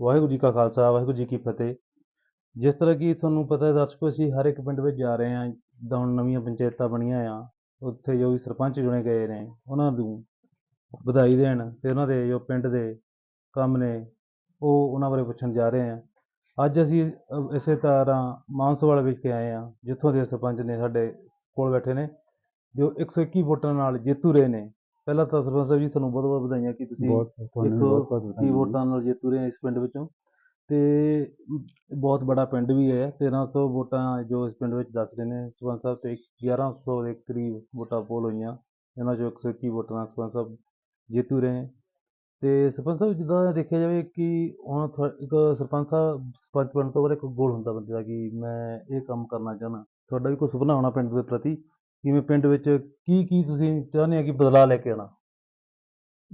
ਵਾਹਿਗੁਰੂ ਜੀ ਕਾ ਖਾਲਸਾ ਵਾਹਿਗੁਰੂ ਜੀ ਕੀ ਫਤਿਹ। ਜਿਸ ਤਰ੍ਹਾਂ ਕਿ ਤੁਹਾਨੂੰ ਪਤਾ ਹੈ ਦਰਸ਼ਕੋ ਅਸੀਂ ਹਰ ਇੱਕ ਪਿੰਡ ਵਿੱਚ ਜਾ ਰਹੇ ਹਾਂ ਜਿੱਦਾਂ ਹੁਣ ਨਵੀਆਂ ਪੰਚਾਇਤਾਂ ਬਣੀਆਂ ਆ ਉੱਥੇ ਜੋ ਵੀ ਸਰਪੰਚ ਚੁਣੇ ਗਏ ਨੇ ਉਹਨਾਂ ਨੂੰ ਵਧਾਈ ਦੇਣ ਤੇ ਉਹਨਾਂ ਦੇ ਜੋ ਪਿੰਡ ਦੇ ਕੰਮ ਨੇ ਉਹ ਉਹਨਾਂ ਬਾਰੇ ਪੁੱਛਣ ਜਾ ਰਹੇ ਹਾਂ। ਅੱਜ ਅਸੀਂ ਅ, ਇਸੇ ਤਰ੍ਹਾਂ ਮਾਨਸਵਾਲ ਵਿਖੇ ਆਏ ਹਾਂ ਜਿੱਥੋਂ ਦੇ ਸਰਪੰਚ ਨੇ ਸਾਡੇ ਕੋਲ ਬੈਠੇ ਨੇ ਜੋ 121 ਵੋਟਾਂ ਨਾਲ ਜੇਤੂ ਰਹੇ ਨੇ। ਪਹਿਲਾਂ ਤਾਂ ਸਰਪੰਚ ਸਾਹਿਬ ਜੀ ਤੁਹਾਨੂੰ ਬਹੁਤ ਬਹੁਤ ਵਧਾਈਆਂ ਕਿ ਤੁਸੀਂ ਬਹੁਤ ਤੁਹਾਨੂੰ ਵੀ ਇੱਕ ਬਹੁਤ ਬਹੁਤ ਕੀ ਵਧਾਈਆਂ ਜੀ। ਵੋਟਾਂ ਨਾਲ ਜੇਤੂ ਰਹੇ ਆ ਇਸ ਪਿੰਡ ਵਿੱਚੋਂ। ਤੇ ਬਹੁਤ ਬੜਾ ਪਿੰਡ ਵੀ ਹੈ 1300 ਵੋਟਾਂ ਜੋ ਇਸ ਪਿੰਡ ਵਿੱਚ ਦੱਸ ਰਹੇ ਨੇ। ਸਰਪੰਚ ਸਾਹਿਬ ਤੇ 1100 ਦੇ ਕਰੀਬ ਵੋਟਾਂ ਪੋਲ ਹੋਈਆਂ ਇਹਨਾਂ ਚੋਂ 121 ਵੋਟਾਂ ਨਾਲ ਸਰਪੰਚ ਸਾਹਿਬ ਜੇਤੂ ਰਹੇ ਤੇ ਸਰਪੰਚ ਸਾਹਿਬ ਜਿੱਦਾਂ ਦੇਖਿਆ ਜਾਵੇ ਕਿ ਹੁਣ ਇੱਕ ਸਰਪੰਚ ਸਾਹਿਬ ਸਰਪੰਚ ਬਣਨ ਤੋਂ ਬਾਅਦ ਇੱਕ ਗੋਲ ਹੁੰਦਾ ਬੰਦੇ ਦਾ ਕਿ ਮੈਂ ਇਹ ਕੰਮ ਕਰਨਾ ਚਾਹੁੰਦਾ। ਤੁਹਾਡਾ ਵੀ ਕੋਈ ਸੁਪਨਾ ਹੋਣਾ ਪਿੰਡ ਦੇ ਪ੍ਰਤੀ? ਕਿਵੇਂ ਪਿੰਡ ਵਿੱਚ ਕੀ ਕੀ ਤੁਸੀਂ ਚਾਹੁੰਦੇ ਆ ਕਿ ਬਦਲਾਅ ਲੈ ਕੇ ਆਉਣਾ?